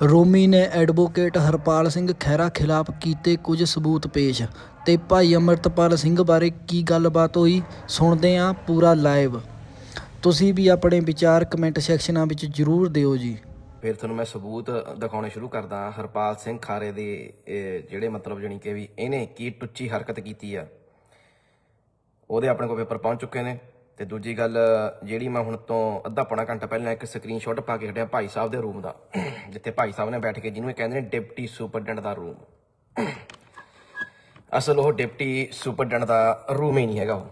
ਰੋਮੀ ਨੇ ਐਡਵੋਕੇਟ ਹਰਪਾਲ ਸਿੰਘ ਖਹਿਰਾ ਖਿਲਾਫ ਕੀਤੇ ਕੁਝ ਸਬੂਤ ਪੇਸ਼ ਤੇ ਭਾਈ ਅਮਰਤਪਾਲ ਸਿੰਘ ਬਾਰੇ ਕੀ ਗੱਲਬਾਤ ਹੋਈ, ਸੁਣਦੇ ਹਾਂ ਪੂਰਾ ਲਾਈਵ। ਤੁਸੀਂ ਵੀ ਆਪਣੇ ਵਿਚਾਰ ਕਮੈਂਟ ਸੈਕਸ਼ਨਾਂ ਵਿੱਚ ਜ਼ਰੂਰ ਦਿਓ ਜੀ। ਫਿਰ ਤੁਹਾਨੂੰ ਮੈਂ ਸਬੂਤ ਦਿਖਾਉਣੇ ਸ਼ੁਰੂ ਕਰਦਾ ਹਰਪਾਲ ਸਿੰਘ ਖਾਰੇ ਦੇ, ਇਹ ਜਿਹੜੇ ਮਤਲਬ ਜਣੀ ਕਿ ਵੀ ਇਹਨੇ ਕੀ ਟੁੱਚੀ ਹਰਕਤ ਕੀਤੀ ਆ, ਉਹਦੇ ਆਪਣੇ ਕੋਲ ਪੇਪਰ ਪਹੁੰਚ ਚੁੱਕੇ ਨੇ। ਤੇ ਦੂਜੀ ਗੱਲ, ਜਿਹੜੀ ਮੈਂ ਹੁਣ ਤੋਂ ਅੱਧਾ ਪੌਣਾ ਘੰਟਾ ਪਹਿਲਾਂ ਇੱਕ ਸਕਰੀਨਸ਼ਾਟ ਪਾ ਕੇ ਹਟਿਆ ਭਾਈ ਸਾਹਿਬ ਦੇ ਰੂਮ ਦਾ, ਜਿੱਥੇ ਭਾਈ ਸਾਹਿਬ ਨੇ ਬੈਠ ਕੇ ਜਿਹਨੂੰ ਇਹ ਕਹਿੰਦੇ ਨੇ ਡਿਪਟੀ ਸੁਪਰਡੈਂਟ ਦਾ ਰੂਮ ਅਸਲ ਉਹ ਡਿਪਟੀ ਸੁਪਰਡੈਂਟ ਦਾ ਰੂਮ ਹੀ ਨਹੀਂ ਹੈਗਾ ਉਹ।